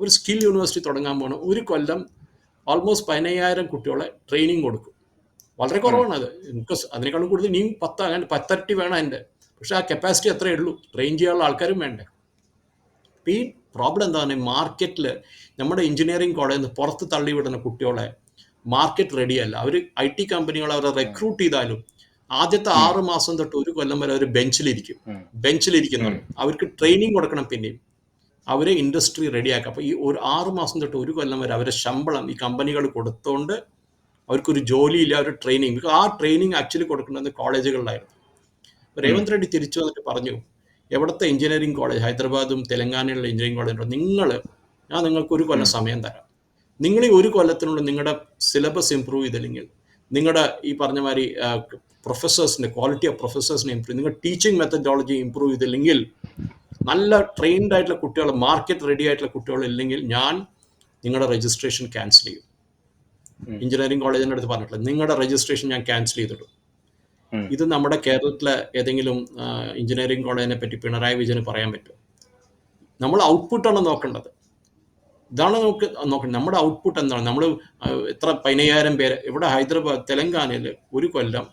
ഒരു സ്കിൽ യൂണിവേഴ്സിറ്റി തുടങ്ങാൻ പോകണം ഒരു കൊല്ലം ഓൾമോസ്റ്റ് പതിനയ്യായിരം കുട്ടികളെ ട്രെയിനിങ് കൊടുക്കും. വളരെ കുറവാണ് അത്. ബിക്കോസ് അതിനേക്കാളും കൂടുതൽ ഇനിയും പത്ത് അങ്ങനെ പത്തരട്ടി വേണം എന്റെ പക്ഷെ ആ കപ്പാസിറ്റി അത്രയേ ഉള്ളൂ. ട്രെയിൻ ചെയ്യാനുള്ള ആൾക്കാരും വേണ്ടേ. ഈ പ്രോബ്ലം എന്താണ് മാർക്കറ്റിൽ നമ്മുടെ എഞ്ചിനീയറിംഗ് കോളേജിൽ നിന്ന് പുറത്ത് തള്ളിവിടുന്ന കുട്ടികളെ മാർക്കറ്റ് റെഡിയല്ല അവർ ഐ ടി കമ്പനികൾ അവരെ റെക്രൂട്ട് ചെയ്താലും ആദ്യത്തെ ആറ് മാസം തൊട്ട് ഒരു കൊല്ലം വരെ അവർ ബെഞ്ചിലിരിക്കും. ബെഞ്ചിലിരിക്കുന്നു അവർക്ക് ട്രെയിനിങ് കൊടുക്കണം പിന്നെയും. അവരെ ഇൻഡസ്ട്രി റെഡിയാക്കുക അപ്പോൾ ഈ ഒരു ആറ് മാസം തൊട്ട് ഒരു കൊല്ലം വരെ അവരെ ശമ്പളം ഈ കമ്പനികൾ കൊടുത്തോണ്ട് അവർക്കൊരു ജോലിയില്ല ഒരു ട്രെയിനിങ് ആ ട്രെയിനിങ് ആക്ച്വലി കൊടുക്കുന്നത് കോളേജുകളിലായിരുന്നു. രേവന്ത് റെഡ്ഡി തിരിച്ചു വന്നിട്ട് പറഞ്ഞു എവിടുത്തെ എഞ്ചിനീയറിംഗ് കോളേജ് ഹൈദരാബാദും തെലങ്കാനയിലുള്ള എഞ്ചിനീയറിംഗ് കോളേജ് നിങ്ങൾ ഞാൻ നിങ്ങൾക്ക് ഒരു കൊല്ലം സമയം തരാം. നിങ്ങൾ ഈ ഒരു കൊല്ലത്തിനുള്ളിൽ നിങ്ങളുടെ സിലബസ് ഇമ്പ്രൂവ് ചെയ്തില്ലെങ്കിൽ നിങ്ങളുടെ ഈ പറഞ്ഞ മാതിരി പ്രൊഫസേഴ്സിന്റെ ക്വാളിറ്റി ഓഫ് പ്രൊഫസേഴ്സിനെ ഇമ്പ്രൂവ് നിങ്ങളുടെ ടീച്ചിങ് മെത്തഡോളജി ഇമ്പ്രൂവ് ചെയ്തില്ലെങ്കിൽ നല്ല ട്രെയിൻഡ് ആയിട്ടുള്ള കുട്ടികൾ മാർക്കറ്റ് റെഡി ആയിട്ടുള്ള കുട്ടികൾ ഇല്ലെങ്കിൽ ഞാൻ നിങ്ങളുടെ രജിസ്ട്രേഷൻ ക്യാൻസൽ ചെയ്യും. എഞ്ചിനീയറിംഗ് കോളേജിന്റെ അടുത്ത് പറഞ്ഞിട്ടില്ല നിങ്ങളുടെ രജിസ്ട്രേഷൻ ഞാൻ ക്യാൻസൽ ചെയ്തിടും. ഇത് നമ്മുടെ കേരളത്തിലെ ഏതെങ്കിലും എഞ്ചിനീയറിംഗ് കോളേജിനെ പറ്റി പിണറായി വിജയന് പറയാൻ പറ്റും നമ്മൾ ഔട്ട്പുട്ടാണ് നോക്കേണ്ടത്. ഇതാണ് നമുക്ക് നോക്കണം നമ്മുടെ ഔട്ട്പുട്ട് എന്താണ്? നമ്മൾ എത്ര പതിനയ്യായിരം പേര് ഇവിടെ ഹൈദരാബാദ് തെലങ്കാനയിൽ ഒരു കൊല്ലം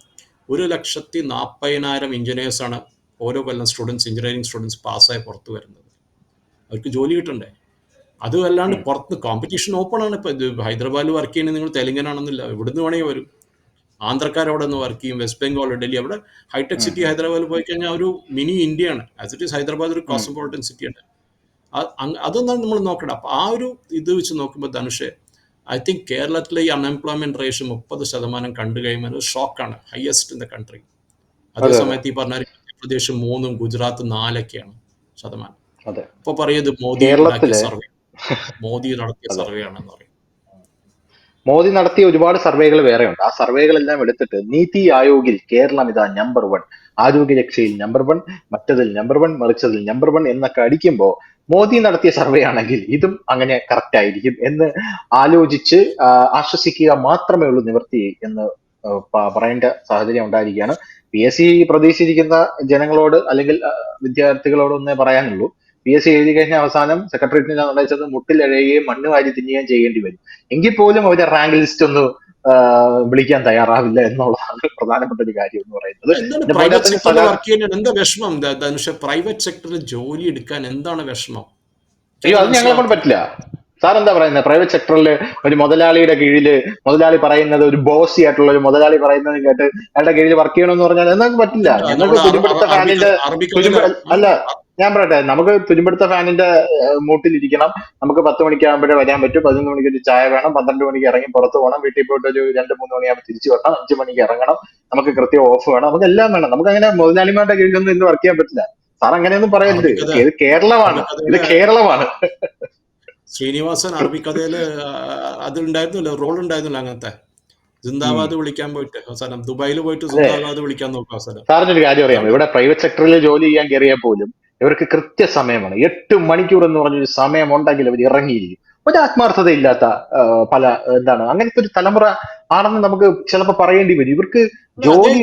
ഒരു ലക്ഷത്തി നാൽപ്പതിനായിരം എഞ്ചിനീയേഴ്സാണ് ഓരോ കൊല്ലം സ്റ്റുഡൻസ് എഞ്ചിനീയറിംഗ് സ്റ്റുഡൻസ് പാസ്സായി പുറത്ത് വരുന്നത്. അവർക്ക് ജോലി കിട്ടണ്ടേ? അതും അല്ലാണ്ട്. പുറത്ത് കോമ്പറ്റീഷൻ ഓപ്പൺ ആണ്. ഇപ്പൊ ഇത് ഹൈദരാബാദിൽ വർക്ക് ചെയ്യുന്നത് നിങ്ങൾ തെലുങ്കാനാണെന്നില്ല ഇവിടുന്ന് വേണമെങ്കിൽ വരും. ആന്ധ്രക്കാർ അവിടെ നിന്ന് വർക്ക് ചെയ്യും വെസ്റ്റ് ബംഗാൾ ഡൽഹി. അവിടെ ഹൈടെക് സിറ്റി ഹൈദരാബാദിൽ പോയി കഴിഞ്ഞാൽ ഒരു മിനി ഇന്ത്യയാണ് ആസ് ഇറ്റ് ഈസ് ഹൈദരാബാദ് ഒരു കോസ്മോപോളിറ്റൻ സിറ്റിയാണ് അതൊന്നാണ് നമ്മൾ നോക്കണം അപ്പോൾ ആ ഒരു ഇത് വെച്ച് നോക്കുമ്പോൾ ധനുഷ് ഐ തിങ്ക് കേരളത്തിലെ ഈ അൺഎംപ്ലോയ്മെന്റ് റേഷ്യോ മുപ്പത് ശതമാനം കണ്ടു കഴിയുമ്പോൾ ഒരു ഷോക്കാണ് ഹയസ്റ്റ് ഇൻ ദ കൺട്രി അതേ അതെ. സമയത്ത് ഈ പറഞ്ഞ മധ്യപ്രദേശ് മൂന്നും ഗുജറാത്ത് നാലൊക്കെയാണ് ശതമാനം. ഇപ്പൊ പറയുന്നത് മോദി സർവേ. മോദി നടത്തിയ സർവേ ആണെന്ന് പറയും. മോദി നടത്തിയ ഒരുപാട് സർവേകൾ വേറെയുണ്ട്. ആ സർവേകളെല്ലാം എടുത്തിട്ട് നീതി ആയോഗിൽ കേരളം ഇതാ നമ്പർ വൺ ആരോഗ്യരക്ഷയിൽ നമ്പർ വൺ മറ്റതിൽ നമ്പർ വൺ മറിച്ചതിൽ നമ്പർ വൺ എന്നൊക്കെ അടിക്കുമ്പോൾ മോദി നടത്തിയ സർവേ ആണെങ്കിൽ ഇതും അങ്ങനെ കറക്റ്റ് ആയിരിക്കും എന്ന് ആലോചിച്ച് ആശ്വസിക്കുക മാത്രമേ ഉള്ളൂ നിവർത്തി എന്ന് പറയേണ്ട സാഹചര്യം ഉണ്ടായിരിക്കുകയാണ്. പി എസ് സി പ്രതീക്ഷിച്ചിരിക്കുന്ന ജനങ്ങളോട് അല്ലെങ്കിൽ വിദ്യാർത്ഥികളോട് ഒന്നേ പറയാനുള്ളൂ. പി എസ് സി എഴുതി കഴിഞ്ഞ അവസാനം സെക്രട്ടേറിയറ്റിന് നിർദ്ദേശിച്ചത് മുട്ടിലഴയുകയും മണ്ണ് വാരി തിന്നുകയും ചെയ്യേണ്ടി വരും. എങ്കിൽ പോലും അവരുടെ റാങ്ക് ലിസ്റ്റ് ഒന്ന് വിളിക്കാൻ തയ്യാറാവില്ല എന്നുള്ളതാണ് പ്രധാനപ്പെട്ട ഒരു കാര്യം എന്ന് പറയുന്നത്. എന്താ വിഷമം? പ്രൈവറ്റ് സെക്ടറിൽ ജോലി എടുക്കാൻ എന്താണ് വിഷമം? അയ്യോ അത് ഞങ്ങളെ കൊണ്ട് പറ്റില്ല. സാർ എന്താ പറയുന്നത് പ്രൈവറ്റ് സെക്ടറിൽ ഒരു മുതലാളിയുടെ കീഴിൽ മുതലാളി പറയുന്നത് ഒരു ബോസി ആയിട്ടുള്ള ഒരു മുതലാളി പറയുന്നത് കേട്ട് അയാളുടെ കീഴിൽ വർക്ക് ചെയ്യണമെന്ന് പറഞ്ഞാൽ ഞങ്ങൾക്ക് പറ്റില്ല. ഞങ്ങൾക്ക് ഫാനിന്റെ അല്ല. ഞാൻ പറയട്ടെ നമുക്ക് തുരുമ്പെടുത്ത ഫാനിന്റെ മൂട്ടിലിരിക്കണം നമുക്ക് പത്ത് മണിക്കാകുമ്പോഴേ വരാൻ പറ്റും. പതിനൊന്ന് മണിക്ക് ഒരു ചായ വേണം പന്ത്രണ്ട് മണിക്ക് ഇറങ്ങി പുറത്ത് പോകണം. വീട്ടിൽ പോയിട്ട് ഒരു രണ്ട് മൂന്ന് മണിയാകുമ്പോൾ തിരിച്ചു വരണം. അഞ്ച് മണിക്ക് ഇറങ്ങണം. നമുക്ക് കൃത്യം ഓഫ് വേണം. നമുക്ക് എല്ലാം വേണം. നമുക്ക് അങ്ങനെ മുതലാളിമാരുടെ കീഴിലൊന്നും ഇന്ന് വർക്ക് ചെയ്യാൻ പറ്റില്ല. സാർ അങ്ങനെയൊന്നും പറയരുത്. ഇത് കേരളമാണ്. ഇത് കേരളമാണ്. ശ്രീനിവാസൻ അറബിക്കഥയിൽ അതുണ്ടായിരുന്നല്ലോ റോൾ ഉണ്ടായിരുന്നല്ലോ അങ്ങനത്തെ. ജിന്ദാബാദ് വിളിക്കാൻ പോയിട്ട് അവസാനം. ദുബായിൽ പോയിട്ട് ജിന്ദാബാദ് വിളിക്കാൻ നോക്കും അവസാനം. സാറിന് ഒരു കാര്യം അറിയാം ഇവിടെ പ്രൈവറ്റ് സെക്ടറിൽ ജോലി ചെയ്യാൻ കയറിയാൽ പോലും ഇവർക്ക് കൃത്യസമയമാണ്. എട്ട് മണിക്കൂർ എന്ന് പറഞ്ഞൊരു സമയം ഉണ്ടെങ്കിൽ അവർ ഇറങ്ങിയിരിക്കും. ഒരു ആത്മാർത്ഥതയില്ലാത്ത പല എന്താണ് അങ്ങനത്തെ ഒരു തലമുറ ആണെന്ന് നമുക്ക് ചിലപ്പോൾ പറയേണ്ടി വരും. ഇവർക്ക് ജോലി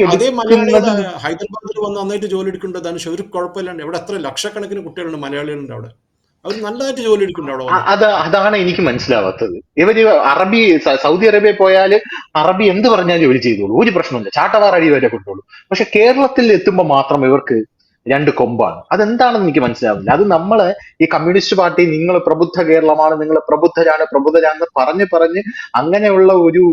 ഹൈദരാബാദിൽ വന്ന് നന്നായിട്ട് ജോലി എടുക്കുന്നുണ്ട്. ധനുഷ് ഒരു കുഴപ്പമില്ലാണ്ട് ഇവിടെ എത്ര ലക്ഷക്കണക്കിന് കുട്ടികളുണ്ട് മലയാളികളുണ്ട് അവിടെ. അവർ നല്ലതായിട്ട് ജോലി എടുക്കുന്നുണ്ട് അത് അതാണ് എനിക്ക് മനസ്സിലാവാത്തത്. ഇവർ അറബി സൗദി അറേബ്യ പോയാൽ അറബി എന്ത് പറഞ്ഞാലും ജോലി ചെയ്തോളൂ. ഒരു പ്രശ്നമില്ല ചാട്ടവാറടി വരെ കൊണ്ടോളൂ പക്ഷെ കേരളത്തിൽ എത്തുമ്പോൾ മാത്രം ഇവർക്ക് രണ്ട് കൊമ്പാണ്. അതെന്താണെന്ന് എനിക്ക് മനസ്സിലാവില്ല അത് നമ്മൾ ഈ കമ്മ്യൂണിസ്റ്റ് പാർട്ടി നിങ്ങൾ പ്രബുദ്ധ കേരളമാണ് നിങ്ങൾ പ്രബുദ്ധരാണ് പ്രബുദ്ധരാണെന്ന് പറഞ്ഞ് പറഞ്ഞ് അങ്ങനെയുള്ള ഒരു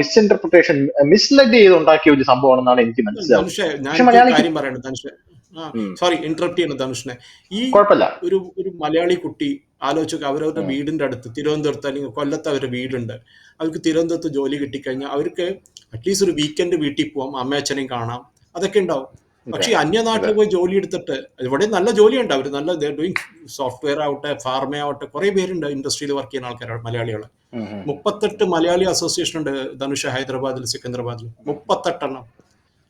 മിസ്ഇന്റർപ്രിട്ടേഷൻ മിസ്ലെഡ് ചെയ്ത് ഉണ്ടാക്കിയ ഒരു സംഭവമാണെന്നാണ് എനിക്ക് മനസ്സിലാവുന്നത്. സോറി ഇന്ററപ്റ്റ് ചെയ്യുന്നു ധനുഷിനെ ഈ ഒരു ഒരു മലയാളി കുട്ടി ആലോചിക്കുക അവരവരുടെ വീടിന്റെ അടുത്ത് തിരുവനന്തപുരത്ത് അല്ലെങ്കിൽ കൊല്ലത്ത് അവരുടെ വീടുണ്ട്. അവർക്ക് തിരുവനന്തപുരത്ത് ജോലി കിട്ടിക്കഴിഞ്ഞാൽ അവർക്ക് അറ്റ്ലീസ്റ്റ് ഒരു വീക്കെൻഡ് വീട്ടിൽ പോവാം അമ്മയച്ഛനെയും കാണാം. അതൊക്കെ ഉണ്ടാവും. പക്ഷേ അന്യനാട്ടിൽ പോയി ജോലി എടുത്തിട്ട് ഇവിടെ നല്ല ജോലിയുണ്ട് അവർ നല്ല ഡൂയിങ് സോഫ്റ്റ്വെയർ ആവട്ടെ ഫാർമ ആവട്ടെ കുറെ പേരുണ്ട് ഇൻഡസ്ട്രിയിൽ വർക്ക് ചെയ്യുന്ന ആൾക്കാരാണ് മലയാളികൾ. മുപ്പത്തെട്ട് മലയാളി അസോസിയേഷൻ ഉണ്ട് ധനുഷ ഹൈദരാബാദിൽ സിക്കന്ദരാബാദിൽ. മുപ്പത്തെട്ടെണ്ണം.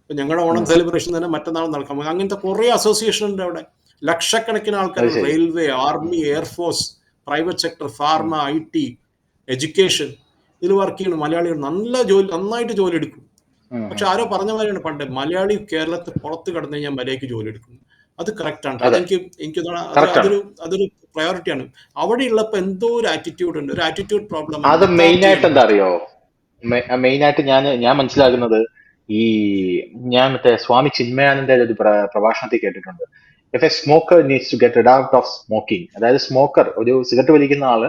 ഇപ്പൊ ഞങ്ങളുടെ ഓണം സെലിബ്രേഷൻ തന്നെ മറ്റന്നാൾ നടക്കാം. അങ്ങനത്തെ കുറെ അസോസിയേഷൻ ഉണ്ട് അവിടെ. ലക്ഷക്കണക്കിന് ആൾക്കാർ railway army air force private sector pharma I T education ഇതിൽ വർക്ക് ചെയ്യുന്ന മലയാളികൾ നല്ല ജോലി നന്നായിട്ട് ജോലി എടുക്കും. പക്ഷെ ആരോ പറഞ്ഞ മാതിരിയാണ് പണ്ട് മലയാളി കേരളത്തിൽ പുറത്ത് കടന്നു കഴിഞ്ഞാൽ മലയാളിക്ക് ജോലി എടുക്കും അത് കറക്റ്റ് ആണ്. അതെ. അതെനിക്ക് എനിക്ക് അതൊരു അതൊരു പ്രയോറിറ്റിയാണ് അവിടെ ഉള്ളപ്പോ എന്തോ ഒരു ആറ്റിറ്റ്യൂഡ് ഉണ്ട്. ഒരു ആറ്റിറ്റ്യൂഡ് പ്രോബ്ലം അത് മെയിൻ ആയിട്ട് എന്താ അറിയോ മെയിൻ ആയിട്ട് ഞാൻ ഞാൻ മനസ്സിലാക്കുന്നത് ഈ ഞാൻ മറ്റേ സ്വാമി ചിന്മയാനന്ദ ഒരു പ്ര- പ്രഭാഷണത്തിൽ കേട്ടിട്ടുണ്ട്. If a smoker needs to get out of smoking അതായത് സ്മോക്കർ ഒരു സിഗരറ്റ് വലിക്കുന്ന ആൾ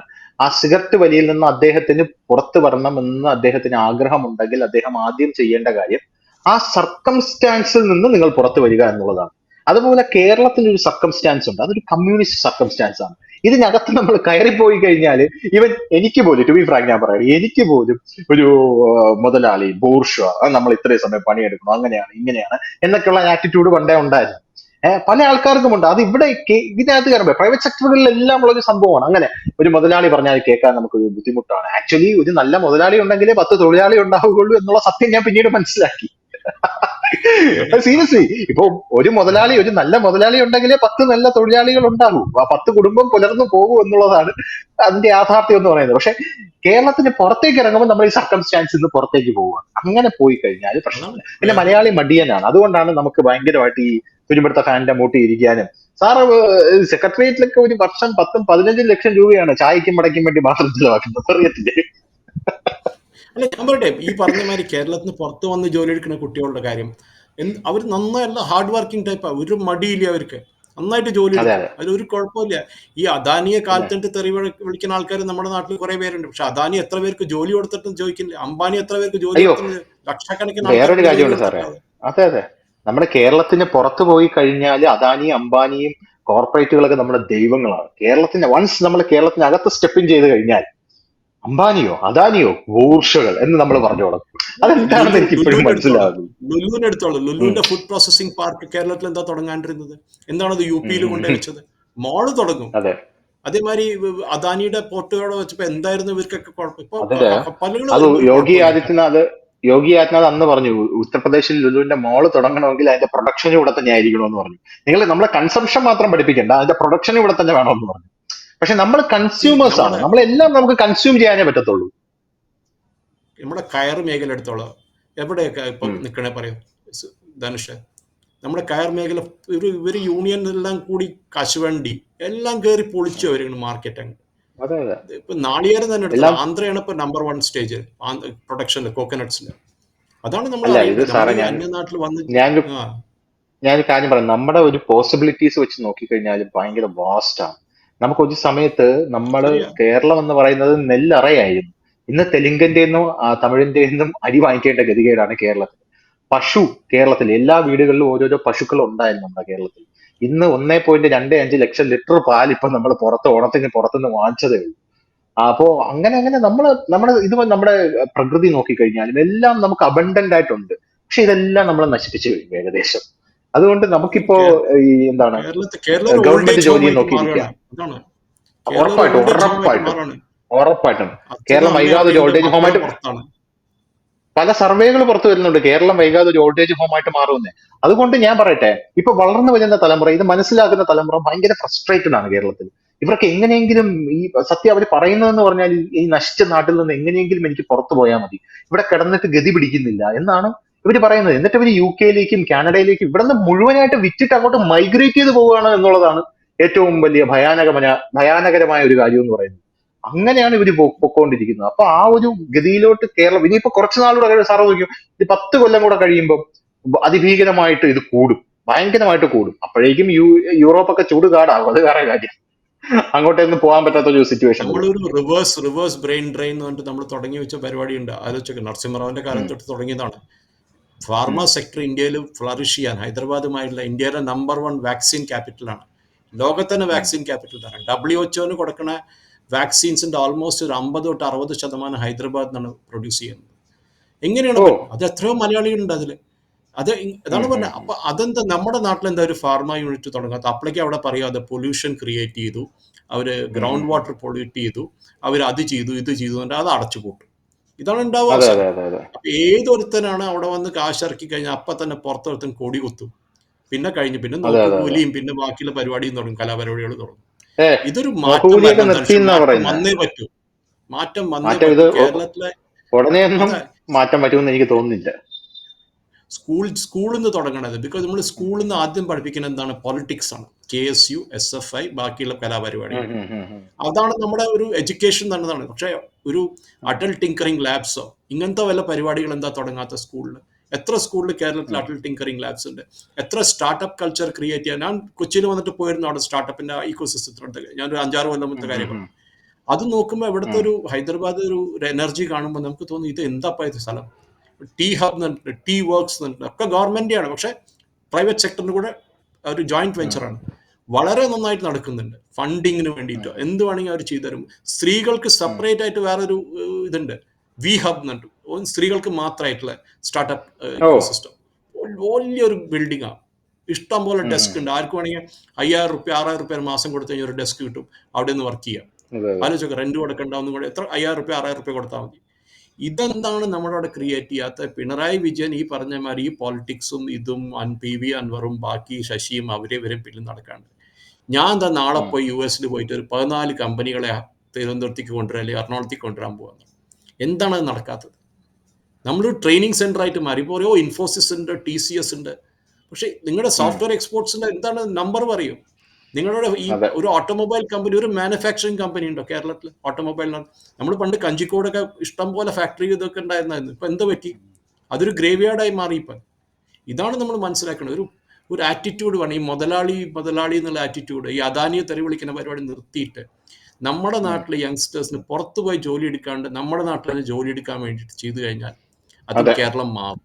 ആ സിഗരറ്റ് വലിയിൽ നിന്ന് അദ്ദേഹത്തിന് പുറത്തു വരണമെന്ന് അദ്ദേഹത്തിന് ആഗ്രഹമുണ്ടെങ്കിൽ അദ്ദേഹം ആദ്യം ചെയ്യേണ്ട കാര്യം ആ സർക്കംസ്റ്റാൻസിൽ നിന്ന് നിങ്ങൾ പുറത്തു വരിക എന്നുള്ളതാണ്. അതുപോലെ കേരളത്തിൽ ഒരു സർക്കംസ്റ്റാൻസ് ഉണ്ട്. അതൊരു കമ്മ്യൂണിസ്റ്റ് സർക്കംസ്റ്റാൻസ് ആണ്. ഇതിനകത്ത് നമ്മൾ കയറിപ്പോയി കഴിഞ്ഞാൽ ഇവൻ എനിക്ക് പോലും ടു ബി ഫ്രാങ്ക് ഞാൻ പറയാം എനിക്ക് പോലും ഒരു മുതലാളി ബോർഷ നമ്മൾ ഇത്രയും സമയം പണിയെടുക്കണം അങ്ങനെയാണ് ഇങ്ങനെയാണ് എന്നൊക്കെയുള്ള ആറ്റിറ്റ്യൂഡ് പണ്ടേ ഉണ്ടായിരുന്നു. പല ആൾക്കാർക്കും ഉണ്ട് അത് ഇവിടെ ഇതിനകത്ത് കയറുമ്പോൾ പ്രൈവറ്റ് സെക്ടറുകളിൽ എല്ലാം ഉള്ള ഒരു സംഭവമാണ്. അങ്ങനെ ഒരു മുതലാളി പറഞ്ഞാൽ കേൾക്കാൻ നമുക്ക് ബുദ്ധിമുട്ടാണ്. ആക്ച്വലി ഒരു നല്ല മുതലാളി ഉണ്ടെങ്കിലേ പത്ത് തൊഴിലാളി ഉണ്ടാവുകയുള്ളൂ എന്നുള്ള സത്യം ഞാൻ പിന്നീട് മനസ്സിലാക്കി. സീരിയസ്ലി ഇപ്പൊ ഒരു മുതലാളി ഒരു നല്ല മുതലാളി ഉണ്ടെങ്കിലേ പത്ത് നല്ല തൊഴിലാളികൾ ഉണ്ടാകൂ ആ പത്ത് കുടുംബം പുലർന്നു പോകും എന്നുള്ളതാണ് അതിന്റെ യാഥാർത്ഥ്യം എന്ന് പറയുന്നത്. പക്ഷെ കേരളത്തിന് പുറത്തേക്ക് ഇറങ്ങുമ്പോൾ നമ്മൾ ഈ സർക്കംസ്റ്റാൻസിൽ നിന്ന് പുറത്തേക്ക് പോവുകയാണ്. അങ്ങനെ പോയി കഴിഞ്ഞാൽ പ്രശ്നമില്ല. പിന്നെ മലയാളി മടിയനാണ്. അതുകൊണ്ടാണ് നമുക്ക് ഭയങ്കരമായിട്ട് ഈ തുരുമ്പെടുത്ത ഫാനിന്റെ മൂട്ടി ഇരിക്കാനും. സാറ് സെക്രട്ടേറിയറ്റിലൊക്കെ ഒരു വർഷം പത്തും പതിനഞ്ചും ലക്ഷം രൂപയാണ് ചായക്കും മടക്കും വേണ്ടി മാത്രം ചിലവാക്കുന്നത്. അറിയത്തില്ലേ? അല്ല ഞാൻ പറയട്ടെ ഈ പറഞ്ഞ മാതിരി കേരളത്തിന് പുറത്ത് വന്ന് ജോലി എടുക്കുന്ന കുട്ടികളുടെ കാര്യം. അവർ നന്നായുള്ള ഹാർഡ് വർക്കിംഗ് ടൈപ്പാണ് ഒരു മടിയില്ല അവർക്ക്. നന്നായിട്ട് ജോലി അതിൽ ഒരു കുഴപ്പമില്ല. ഈ അദാനിയെ കാലത്തിട്ട് തെറി വിളി- വിളിക്കുന്ന ആൾക്കാർ നമ്മുടെ നാട്ടിൽ കുറെ പേരുണ്ട്. പക്ഷെ അദാനി എത്ര പേർക്ക് ജോലി കൊടുത്തിട്ടും ചോദിക്കില്ല. അംബാനി എത്ര പേർക്ക് ജോലി കൊടുത്തിട്ടുണ്ട് ലക്ഷക്കണക്കിന് നമ്മുടെ കേരളത്തിന് പുറത്തു പോയി കഴിഞ്ഞാൽ അദാനി അംബാനിയും കോർപ്പറേറ്റുകളൊക്കെ നമ്മുടെ ദൈവങ്ങളാണ്. കേരളത്തിന് വൺസ് നമ്മൾ കേരളത്തിന് അകത്ത് സ്റ്റെപ്പ് ഇൻ ചെയ്ത് കഴിഞ്ഞാൽ അംബാനിയോ അദാനിയോ ബൂർഷകൾ എന്ന് നമ്മൾ പറഞ്ഞു തുടങ്ങും. അതെന്താണെന്ന് എനിക്ക് ഇപ്പോഴും മനസ്സിലാകും ലുലുവിന്റെ അടുത്തോളം ലുലുവിന്റെ ഫുഡ് പ്രോസസിംഗ് പാർക്ക് കേരളത്തിൽ എന്താ തുടങ്ങാണ്ടിരുന്നത്? എന്താണത് യു പിയിൽ കൊണ്ടുവച്ചത്. മോൾ തുടങ്ങും. അതെ. അതേമാതിരി അദാനിയുടെ പോർട്ടുകളെ വെച്ചപ്പോ എന്തായിരുന്നു ഇവർക്കൊക്കെ കുഴപ്പം? ഇപ്പൊ പലരും യോഗി ആദിത്യനാഥ് യോഗി ആദിത്യനാഥ് അന്ന് പറഞ്ഞു. ഉത്തർപ്രദേശിൽ ലുലുവിന്റെ മോൾ തുടങ്ങണമെങ്കിൽ അതിന്റെ പ്രൊഡക്ഷൻ ഇവിടെ തന്നെ ആയിരിക്കണമെന്ന് പറഞ്ഞു. നിങ്ങൾ നമ്മളെ കൺസംഷൻ മാത്രം പഠിപ്പിക്കണ്ട അതിന്റെ പ്രൊഡക്ഷൻ ഇവിടെ തന്നെ വേണമെന്ന് പറഞ്ഞു. പക്ഷെ നമ്മൾ കൺസ്യൂമേഴ്സ് ആണ്. നമ്മളെല്ലാം നമുക്ക് കൺസ്യൂം ചെയ്യാനേ പറ്റത്തുള്ളൂ. നമ്മുടെ കയർ മേഖല എടുത്തോളാം. എവിടെയൊക്കെ ഇപ്പൊ നിൽക്കണേ നിക്കണേ പറയാം. ധനുഷ് നമ്മുടെ കയർ മേഖല ഒരു ഇവർ യൂണിയൻ എല്ലാം കൂടി കശുവണ്ടി എല്ലാം കയറി പൊളിച്ചു വരുന്നു മാർക്കറ്റ് അങ്ങ്. അതെ അതെ. ഇപ്പൊ നാളികേരം തന്നെ എടുത്തത്. ആന്ധ്രയാണ് ഇപ്പൊ നമ്പർ വൺ സ്റ്റേജ് പ്രൊഡക്ഷനിൽ കോക്കനട്ട്സിൽ അതാണ് നമ്മൾ അന്യനാട്ടിൽ വന്ന് ഞാൻ ഞാൻ കാര്യം പറയാം. നമ്മുടെ ഒരു പോസിബിലിറ്റീസ് വെച്ച് നോക്കിക്കഴിഞ്ഞാൽ ഭയങ്കര വാസ്റ്റ് ആണ്. നമുക്ക് ഒരു സമയത്ത് നമ്മൾ കേരളം എന്ന് പറയുന്നത് നെല്ലറയായിരുന്നു. ഇന്ന് തെലുങ്കിന്റെ നിന്നും തമിഴിന്റെ നിന്നും അരി വാങ്ങിക്കേണ്ട ഗതികേടാണ് കേരളത്തിൽ പശു കേരളത്തിൽ എല്ലാ വീടുകളിലും ഓരോരോ പശുക്കൾ ഉണ്ടായിരുന്നു നമ്മുടെ കേരളത്തിൽ ഇന്ന് ഒന്നേ പോയിന്റ് രണ്ട് അഞ്ച് ലക്ഷം ലിറ്റർ പാൽ ഇപ്പൊ നമ്മൾ പുറത്ത് ഓണത്തിന് പുറത്തുനിന്ന് വാങ്ങിച്ചതേ ഉള്ളൂ. അപ്പോ അങ്ങനെ അങ്ങനെ നമ്മൾ നമ്മൾ ഇത് നമ്മുടെ പ്രകൃതി നോക്കിക്കഴിഞ്ഞാലും എല്ലാം നമുക്ക് അബണ്ടന്റ് ആയിട്ടുണ്ട്. പക്ഷെ ഇതെല്ലാം നമ്മൾ നശിപ്പിച്ചു കഴിഞ്ഞു ഏകദേശം. അതുകൊണ്ട് നമുക്കിപ്പോ ഈ എന്താണ് ഗവൺമെന്റ് ജോലി ജോലിയെ ഒരു ഉറപ്പായിട്ടും. ഉറപ്പായിട്ടും. ഉറപ്പായിട്ടും കേരളം വൈകാതെ ഒരു ഓൾഡ് ഏജ് ഹോമായിട്ട് പല സർവേകൾ പുറത്തു വരുന്നുണ്ട്. കേരളം വൈകാതെ ഒരു ഓൾഡ് ഏജ് ഹോമായിട്ട് മാറുമെന്ന്. അതുകൊണ്ട് ഞാൻ പറയട്ടെ ഇപ്പൊ വളർന്നു വരുന്ന തലമുറ ഇത് മനസ്സിലാക്കുന്ന തലമുറ ഭയങ്കര ഫ്രസ്ട്രേറ്റഡ് ആണ് കേരളത്തിൽ. ഇവർക്ക് എങ്ങനെയെങ്കിലും ഈ സത്യം അവർ പറയുന്നതെന്ന് പറഞ്ഞാൽ ഈ നശിച്ച നാട്ടിൽ നിന്ന് എങ്ങനെയെങ്കിലും എനിക്ക് പുറത്തു പോയാൽ മതി. ഇവിടെ കിടന്നിട്ട് ഗതി പിടിക്കുന്നില്ല എന്നാണ് ഇവർ പറയുന്നത്. എന്നിട്ട് ഇവർ യു കെയിലേക്കും കാനഡയിലേക്കും ഇവിടെ നിന്ന് മുഴുവനായിട്ട് വിറ്റിട്ട് അങ്ങോട്ട് മൈഗ്രേറ്റ് ചെയ്ത് പോവുകയാണ് എന്നുള്ളതാണ് ഏറ്റവും വലിയ ഭയാനകമായ ഭയാനകരമായ ഒരു കാര്യം എന്ന് പറയുന്നത്. അങ്ങനെയാണ് ഇവർ പൊക്കോണ്ടിരിക്കുന്നത്. അപ്പൊ ആ ഒരു ഗതിയിലോട്ട് കേരളം ഇനിയിപ്പോ കുറച്ച് നാളുകൂടെ കഴിയും സാറ് നോക്കിയോ ഇത് പത്ത് കൊല്ലം കൂടെ കഴിയുമ്പോൾ അതിഭീകരമായിട്ട് ഇത് കൂടും. ഭയങ്കരമായിട്ട് കൂടും. അപ്പോഴേക്കും യു യൂറോപ്പൊക്കെ ചൂട് കാടാകും അത് വേറെ കാര്യം. അങ്ങോട്ടൊന്നും പോകാൻ പറ്റാത്ത ഒരു സിറ്റുവേഷൻ നമ്മളൊരു റിവേഴ്സ് റിവേഴ്സ് ബ്രെയിൻ ഡ്രെയിൻ എന്ന് പറഞ്ഞിട്ട് നമ്മൾ തുടങ്ങി വെച്ച പരിപാടി ഉണ്ട് ആലോചിച്ചൊക്കെ. നരസിംഹറാവിന്റെ കാലം തൊട്ട് തുടങ്ങിയതാണ്. ഫാർമ സെക്ടർ ഇന്ത്യയിൽ ഫ്ലറിഷ് ചെയ്യാൻ ഹൈദരാബാദുമായിട്ടുള്ള ഇന്ത്യയിലെ നമ്പർ വൺ വാക്സിൻ ക്യാപിറ്റലാണ് ലോകത്തന്നെ വാക്സിൻ വാക്സിൻ തന്നെ ഡബ്ല്യു എച്ച്ഒന് കൊടുക്കുന്ന വാക്സിൻസിന്റെ ഓൾമോസ്റ്റ് ഒരു അമ്പത് തൊട്ട് അറുപത് ശതമാനം ഹൈദരാബാദ് നിന്നാണ് പ്രൊഡ്യൂസ് ചെയ്യുന്നത്. എങ്ങനെയാണ്? അത് എത്രയോ മലയാളികളുണ്ട് അതിൽ അത് അതാണ് പറഞ്ഞത് അപ്പൊ അതെന്താ? നമ്മുടെ നാട്ടിൽ എന്താ ഒരു ഫാർമ യൂണിറ്റ് തുടങ്ങാത്ത? അപ്പോഴേക്കും അവിടെ പറയാതെ പൊല്യൂഷൻ ക്രിയേറ്റ് ചെയ്തു. അവർ ഗ്രൗണ്ട് വാട്ടർ പൊല്യൂട്ട് ചെയ്തു. അവർ അത് ചെയ്തു ഇത് ചെയ്തു അത് അടച്ചു പൂട്ടും. ഇതാണ് ഉണ്ടാവുക അതെ അതെ അതെ അതെ. അപ്പൊ ഏതൊരുത്തനാണ് അവിടെ വന്ന് കാശിറക്കി കഴിഞ്ഞാൽ അപ്പൊ തന്നെ പുറത്തൊരുത്തൻ കൊടി കൊത്തും. പിന്നെ കഴിഞ്ഞ് പിന്നെ നമുക്ക് അതെ അതെ. പിന്നെ ബാക്കിയുള്ള പരിപാടിയും തുടങ്ങും. കലാപരിപാടികൾ തുടങ്ങും. ഇതൊരു മാറ്റം വന്നേ പറ്റൂ. മാറ്റം വന്നേ കേരളത്തിലെ ഉടനെയൊന്നും മാറ്റം പറ്റുമെന്ന് എനിക്ക് തോന്നുന്നില്ല. സ്കൂൾ സ്കൂളിൽ നിന്ന് തുടങ്ങണത്. ബിക്കോസ് നമ്മൾ സ്കൂളിൽ നിന്ന് ആദ്യം പഠിപ്പിക്കുന്നത് എന്താണ്? പൊളിറ്റിക്സ് ആണ്. K S U S F I ബാക്കിയുള്ള കലാപരിപാടി. അതാണ് നമ്മുടെ ഒരു എഡ്യൂക്കേഷൻ തന്നതാണ് പക്ഷേ ഒരു അടൽ ടിങ്കറിംഗ് ലാബ്സോ ഇങ്ങനത്തെ വല്ല പരിപാടികൾ എന്താ തുടങ്ങാത്ത സ്കൂളിൽ എത്ര സ്കൂളിൽ കേരളത്തിൽ അടൽ ടിങ്കറിംഗ് ലാബ്സ് ഉണ്ട്? എത്ര സ്റ്റാർട്ടപ്പ് കൾച്ചർ ക്രിയേറ്റ് ചെയ്യാൻ? ഞാൻ കൊച്ചിയിൽ വന്നിട്ട് പോയിരുന്നു അവിടെ സ്റ്റാർട്ടപ്പിന്റെ ഈക്കോ സിസ്റ്റത്തിനടുത്ത് ഞാൻ ഒരു അഞ്ചാറ് കൊല്ലം മുന്നത്തെ കാര്യമാണ് കാര്യം അത് നോക്കുമ്പോൾ ഇവിടുത്തെ. ഒരു ഹൈദരാബാദ് ഒരു എനർജി കാണുമ്പോൾ നമുക്ക് തോന്നും ഇത് എന്താപ്പാ ഇത് സ്ഥലം? ടീ ഹബ് എന്നുണ്ട് ടീ വർക്ക്സ് എന്നുണ്ട് ഒക്കെ ഗവൺമെന്റ് ആണ് പക്ഷെ പ്രൈവറ്റ് സെക്ടറിന് കൂടെ ഒരു ജോയിന്റ് വെഞ്ചർ വെഞ്ചറാണ് വളരെ നന്നായിട്ട് നടക്കുന്നുണ്ട്. ഫണ്ടിങ്ങിന് വേണ്ടിയിട്ടോ എന്ത് വേണമെങ്കിൽ അവർ ചെയ്തു തരും. സ്ത്രീകൾക്ക്. സെപ്പറേറ്റ് ആയിട്ട് വേറൊരു ഇതുണ്ട്. വി ഹബ് എന്നുണ്ട് സ്ത്രീകൾക്ക് മാത്രമായിട്ടുള്ള സ്റ്റാർട്ടപ്പ് സിസ്റ്റം വലിയൊരു ബിൽഡിംഗാണ് ഇഷ്ടം പോലെ ഡെസ്ക് ഉണ്ട്. ആർക്ക് വേണമെങ്കിൽ അയ്യായിരം റുപ്യ ആറായിരം റുപ്യ മാസം കൊടുത്തു കഴിഞ്ഞാൽ ഒരു ഡെസ്ക് കിട്ടും. അവിടെ നിന്ന് വർക്ക് ചെയ്യാം ആലോചിച്ചൊക്കെ റെന്റ് കൊടുക്കണ്ട ഒന്നും കൂടെ. എത്ര അയ്യായിരം റുപ്യ ആറായിരം റുപ്യ കൊടുത്താൽ മതി. ഇതെന്താണ് നമ്മുടെ അവിടെ ക്രിയേറ്റ് ചെയ്യാത്ത? പിണറായി വിജയൻ ഈ പറഞ്ഞ മാതിരി ഈ പോളിറ്റിക്സും ഇതും അൻ പി വി അൻവറും ബാക്കി ശശിയും അവരെ ഇവരെ പിന്നിൽ നടക്കാണ്ട്. ഞാൻ എന്താ നാളെ. പോയി യു എസിൽ പോയിട്ട് ഒരു പതിനാല് കമ്പനികളെ തിരുവനന്തപുരത്തേക്ക് കൊണ്ടുവരാൻ അല്ലെങ്കിൽ എറണാകുളത്തേക്ക് കൊണ്ടുവരാൻ പോകുന്നത് എന്താണ് അത് നടക്കാത്തത്? നമ്മളൊരു ട്രെയിനിങ് സെന്റർ ആയിട്ട് മാറി. ഇപ്പോൾ ഓരോ ഇൻഫോസിസ് ഉണ്ട് ടി സി എസ് ഉണ്ട്. പക്ഷേ നിങ്ങളുടെ സോഫ്റ്റ്വെയർ എക്സ്പോർട്സിന്റെ എന്താണ് നമ്പർ പറയും? നിങ്ങളുടെ ഈ ഒരു ഓട്ടോമൊബൈൽ കമ്പനി ഒരു മാനുഫാക്ചറിങ് കമ്പനി ഉണ്ടോ കേരളത്തിൽ ഓട്ടോമൊബൈൽ നമ്മൾ പണ്ട് കഞ്ചിക്കോടൊക്കെ ഇഷ്ടം പോലെ ഫാക്ടറി ഇതൊക്കെ ഉണ്ടായിരുന്നായിരുന്നു. ഇപ്പൊ എന്ത് പറ്റി? അതൊരു ഗ്രേവ്യാർഡായി മാറി ഇപ്പം. ഇതാണ് നമ്മൾ മനസ്സിലാക്കുന്നത് ഒരു ഒരു ആറ്റിറ്റ്യൂഡ് വേണം. ഈ മുതലാളി മുതലാളി എന്നുള്ള ആറ്റിറ്റ്യൂഡ് ഈ അദാനിയെ തെറി വിളിക്കുന്ന പരിപാടി നിർത്തിയിട്ട് നമ്മുടെ നാട്ടിലെ യങ്സ്റ്റേഴ്സിന് പുറത്തു പോയി ജോലി എടുക്കാണ്ട് നമ്മുടെ നാട്ടിൽ തന്നെ ജോലി എടുക്കാൻ വേണ്ടിയിട്ട് ചെയ്തു കഴിഞ്ഞാൽ അത്. കേരളം മാറും.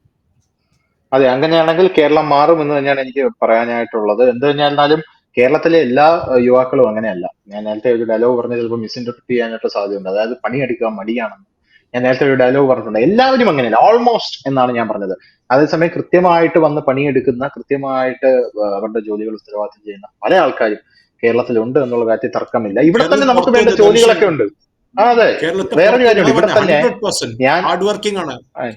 അതെ അങ്ങനെയാണെങ്കിൽ കേരളം മാറും എന്ന് തന്നെയാണ് എനിക്ക് പറയാനായിട്ടുള്ളത്. എന്ത് തന്നെയായിരുന്നാലും കേരളത്തിലെ എല്ലാ യുവാക്കളും അങ്ങനെയല്ല. ഞാൻ നേരത്തെ ഒരു ഡയലോഗ് പറഞ്ഞ് ചിലപ്പോൾ മിസ്ഇന്റർപ്രിറ്റ് ചെയ്യാനായിട്ട് സാധ്യതയുണ്ട്. അതായത് പണിയെടുക്കാൻ മടിയാണെന്ന് ഞാൻ നേരത്തെ ഒരു ഡയലോഗ് പറഞ്ഞിട്ടുണ്ട്. എല്ലാവരും അങ്ങനെയല്ല. ഓൾമോസ്റ്റ് എന്നാണ് ഞാൻ പറഞ്ഞത്. അതേസമയം കൃത്യമായിട്ട് വന്ന് പണിയെടുക്കുന്ന കൃത്യമായിട്ട് അവരുടെ ജോലികൾ ഉത്തരവാദിത്തം ചെയ്യുന്ന പല ആൾക്കാരും കേരളത്തിലുണ്ട് എന്നുള്ള കാര്യത്തിൽ തർക്കമില്ല. ഇവിടെ തന്നെ നമുക്ക് വേണ്ട ജോലികളൊക്കെ ഉണ്ട്. അതെ. വേറൊരു കാര്യമുണ്ട്. ഇവിടെ തന്നെ ഞാൻ ഹാർഡ് വർക്കിംഗ് ആണ്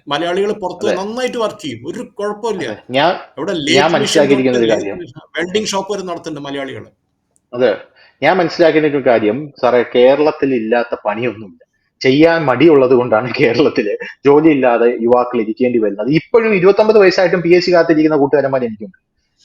മലയാളികൾ പുറത്ത് നന്നായിട്ട് വർക്ക് ചെയ്യും. ഒരു കുഴപ്പമില്ല. ഞാൻ ഞാൻ മനസ്സിലാക്കിയിരിക്കുന്ന ഒരു കാര്യം. വെൽഡിംഗ് ഷോപ്പ് വരെ നടത്തുന്നുണ്ട് മലയാളികൾ അതെ. ഞാൻ മനസ്സിലാക്കിയ ഒരു കാര്യം സാറേ കേരളത്തിൽ ഇല്ലാത്ത പണിയൊന്നുമില്ല. ചെയ്യാൻ മടിയുള്ളത് കൊണ്ടാണ് കേരളത്തിൽ ജോലിയില്ലാതെ യുവാക്കൾ ഇരിക്കേണ്ടി വരുന്നത്. ഇപ്പോഴും ഇരുപത്തൊമ്പത് വയസ്സായിട്ടും പി എസ് സി കാത്തിരിക്കുന്ന കൂട്ടുകാരന്മാർ എനിക്കുണ്ട്.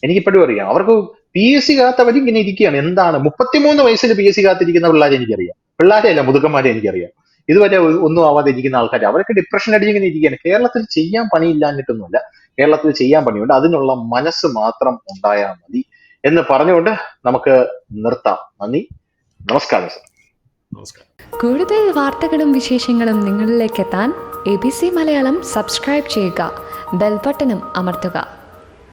എനിക്കിപ്പോഴും അറിയാം. അവർക്ക് പി എസ് സി കാത്തവരും ഇങ്ങനെ ഇരിക്കുകയാണ്. എന്താണ്? മുപ്പത്തിമൂന്ന് വയസ്സിൽ പി എസ് സി കാത്തിരിക്കുന്ന പിള്ളേരെ എനിക്കറിയാം. പിള്ളേരെ അല്ല മുതുക്കന്മാരെ എനിക്കറിയാം. ഇതുവരെ ഒന്നും ആവാതെ ഇരിക്കുന്ന ആൾക്കാർ അവരൊക്കെ ഡിപ്രഷൻ അടിച്ചിങ്ങനെ ഇരിക്കുകയാണ്. കേരളത്തിൽ ചെയ്യാൻ പണിയില്ലാഞ്ഞിട്ടൊന്നുമില്ല കേരളത്തിൽ ചെയ്യാൻ പണിയുണ്ട്. അതിനുള്ള മനസ്സ് മാത്രം ഉണ്ടായാൽ മതി എന്ന് പറഞ്ഞുകൊണ്ട് നമുക്ക് നിർത്താം. നന്ദി. നമസ്കാരം സർ. നമസ്കാരം. കൂടുതൽ വാർത്തകളും വിശേഷങ്ങളും നിങ്ങളിലേക്ക് എത്താൻ A B C Malayalam subscribe ചെയ്യുക. ബെൽബട്ടനും അമർത്തുക.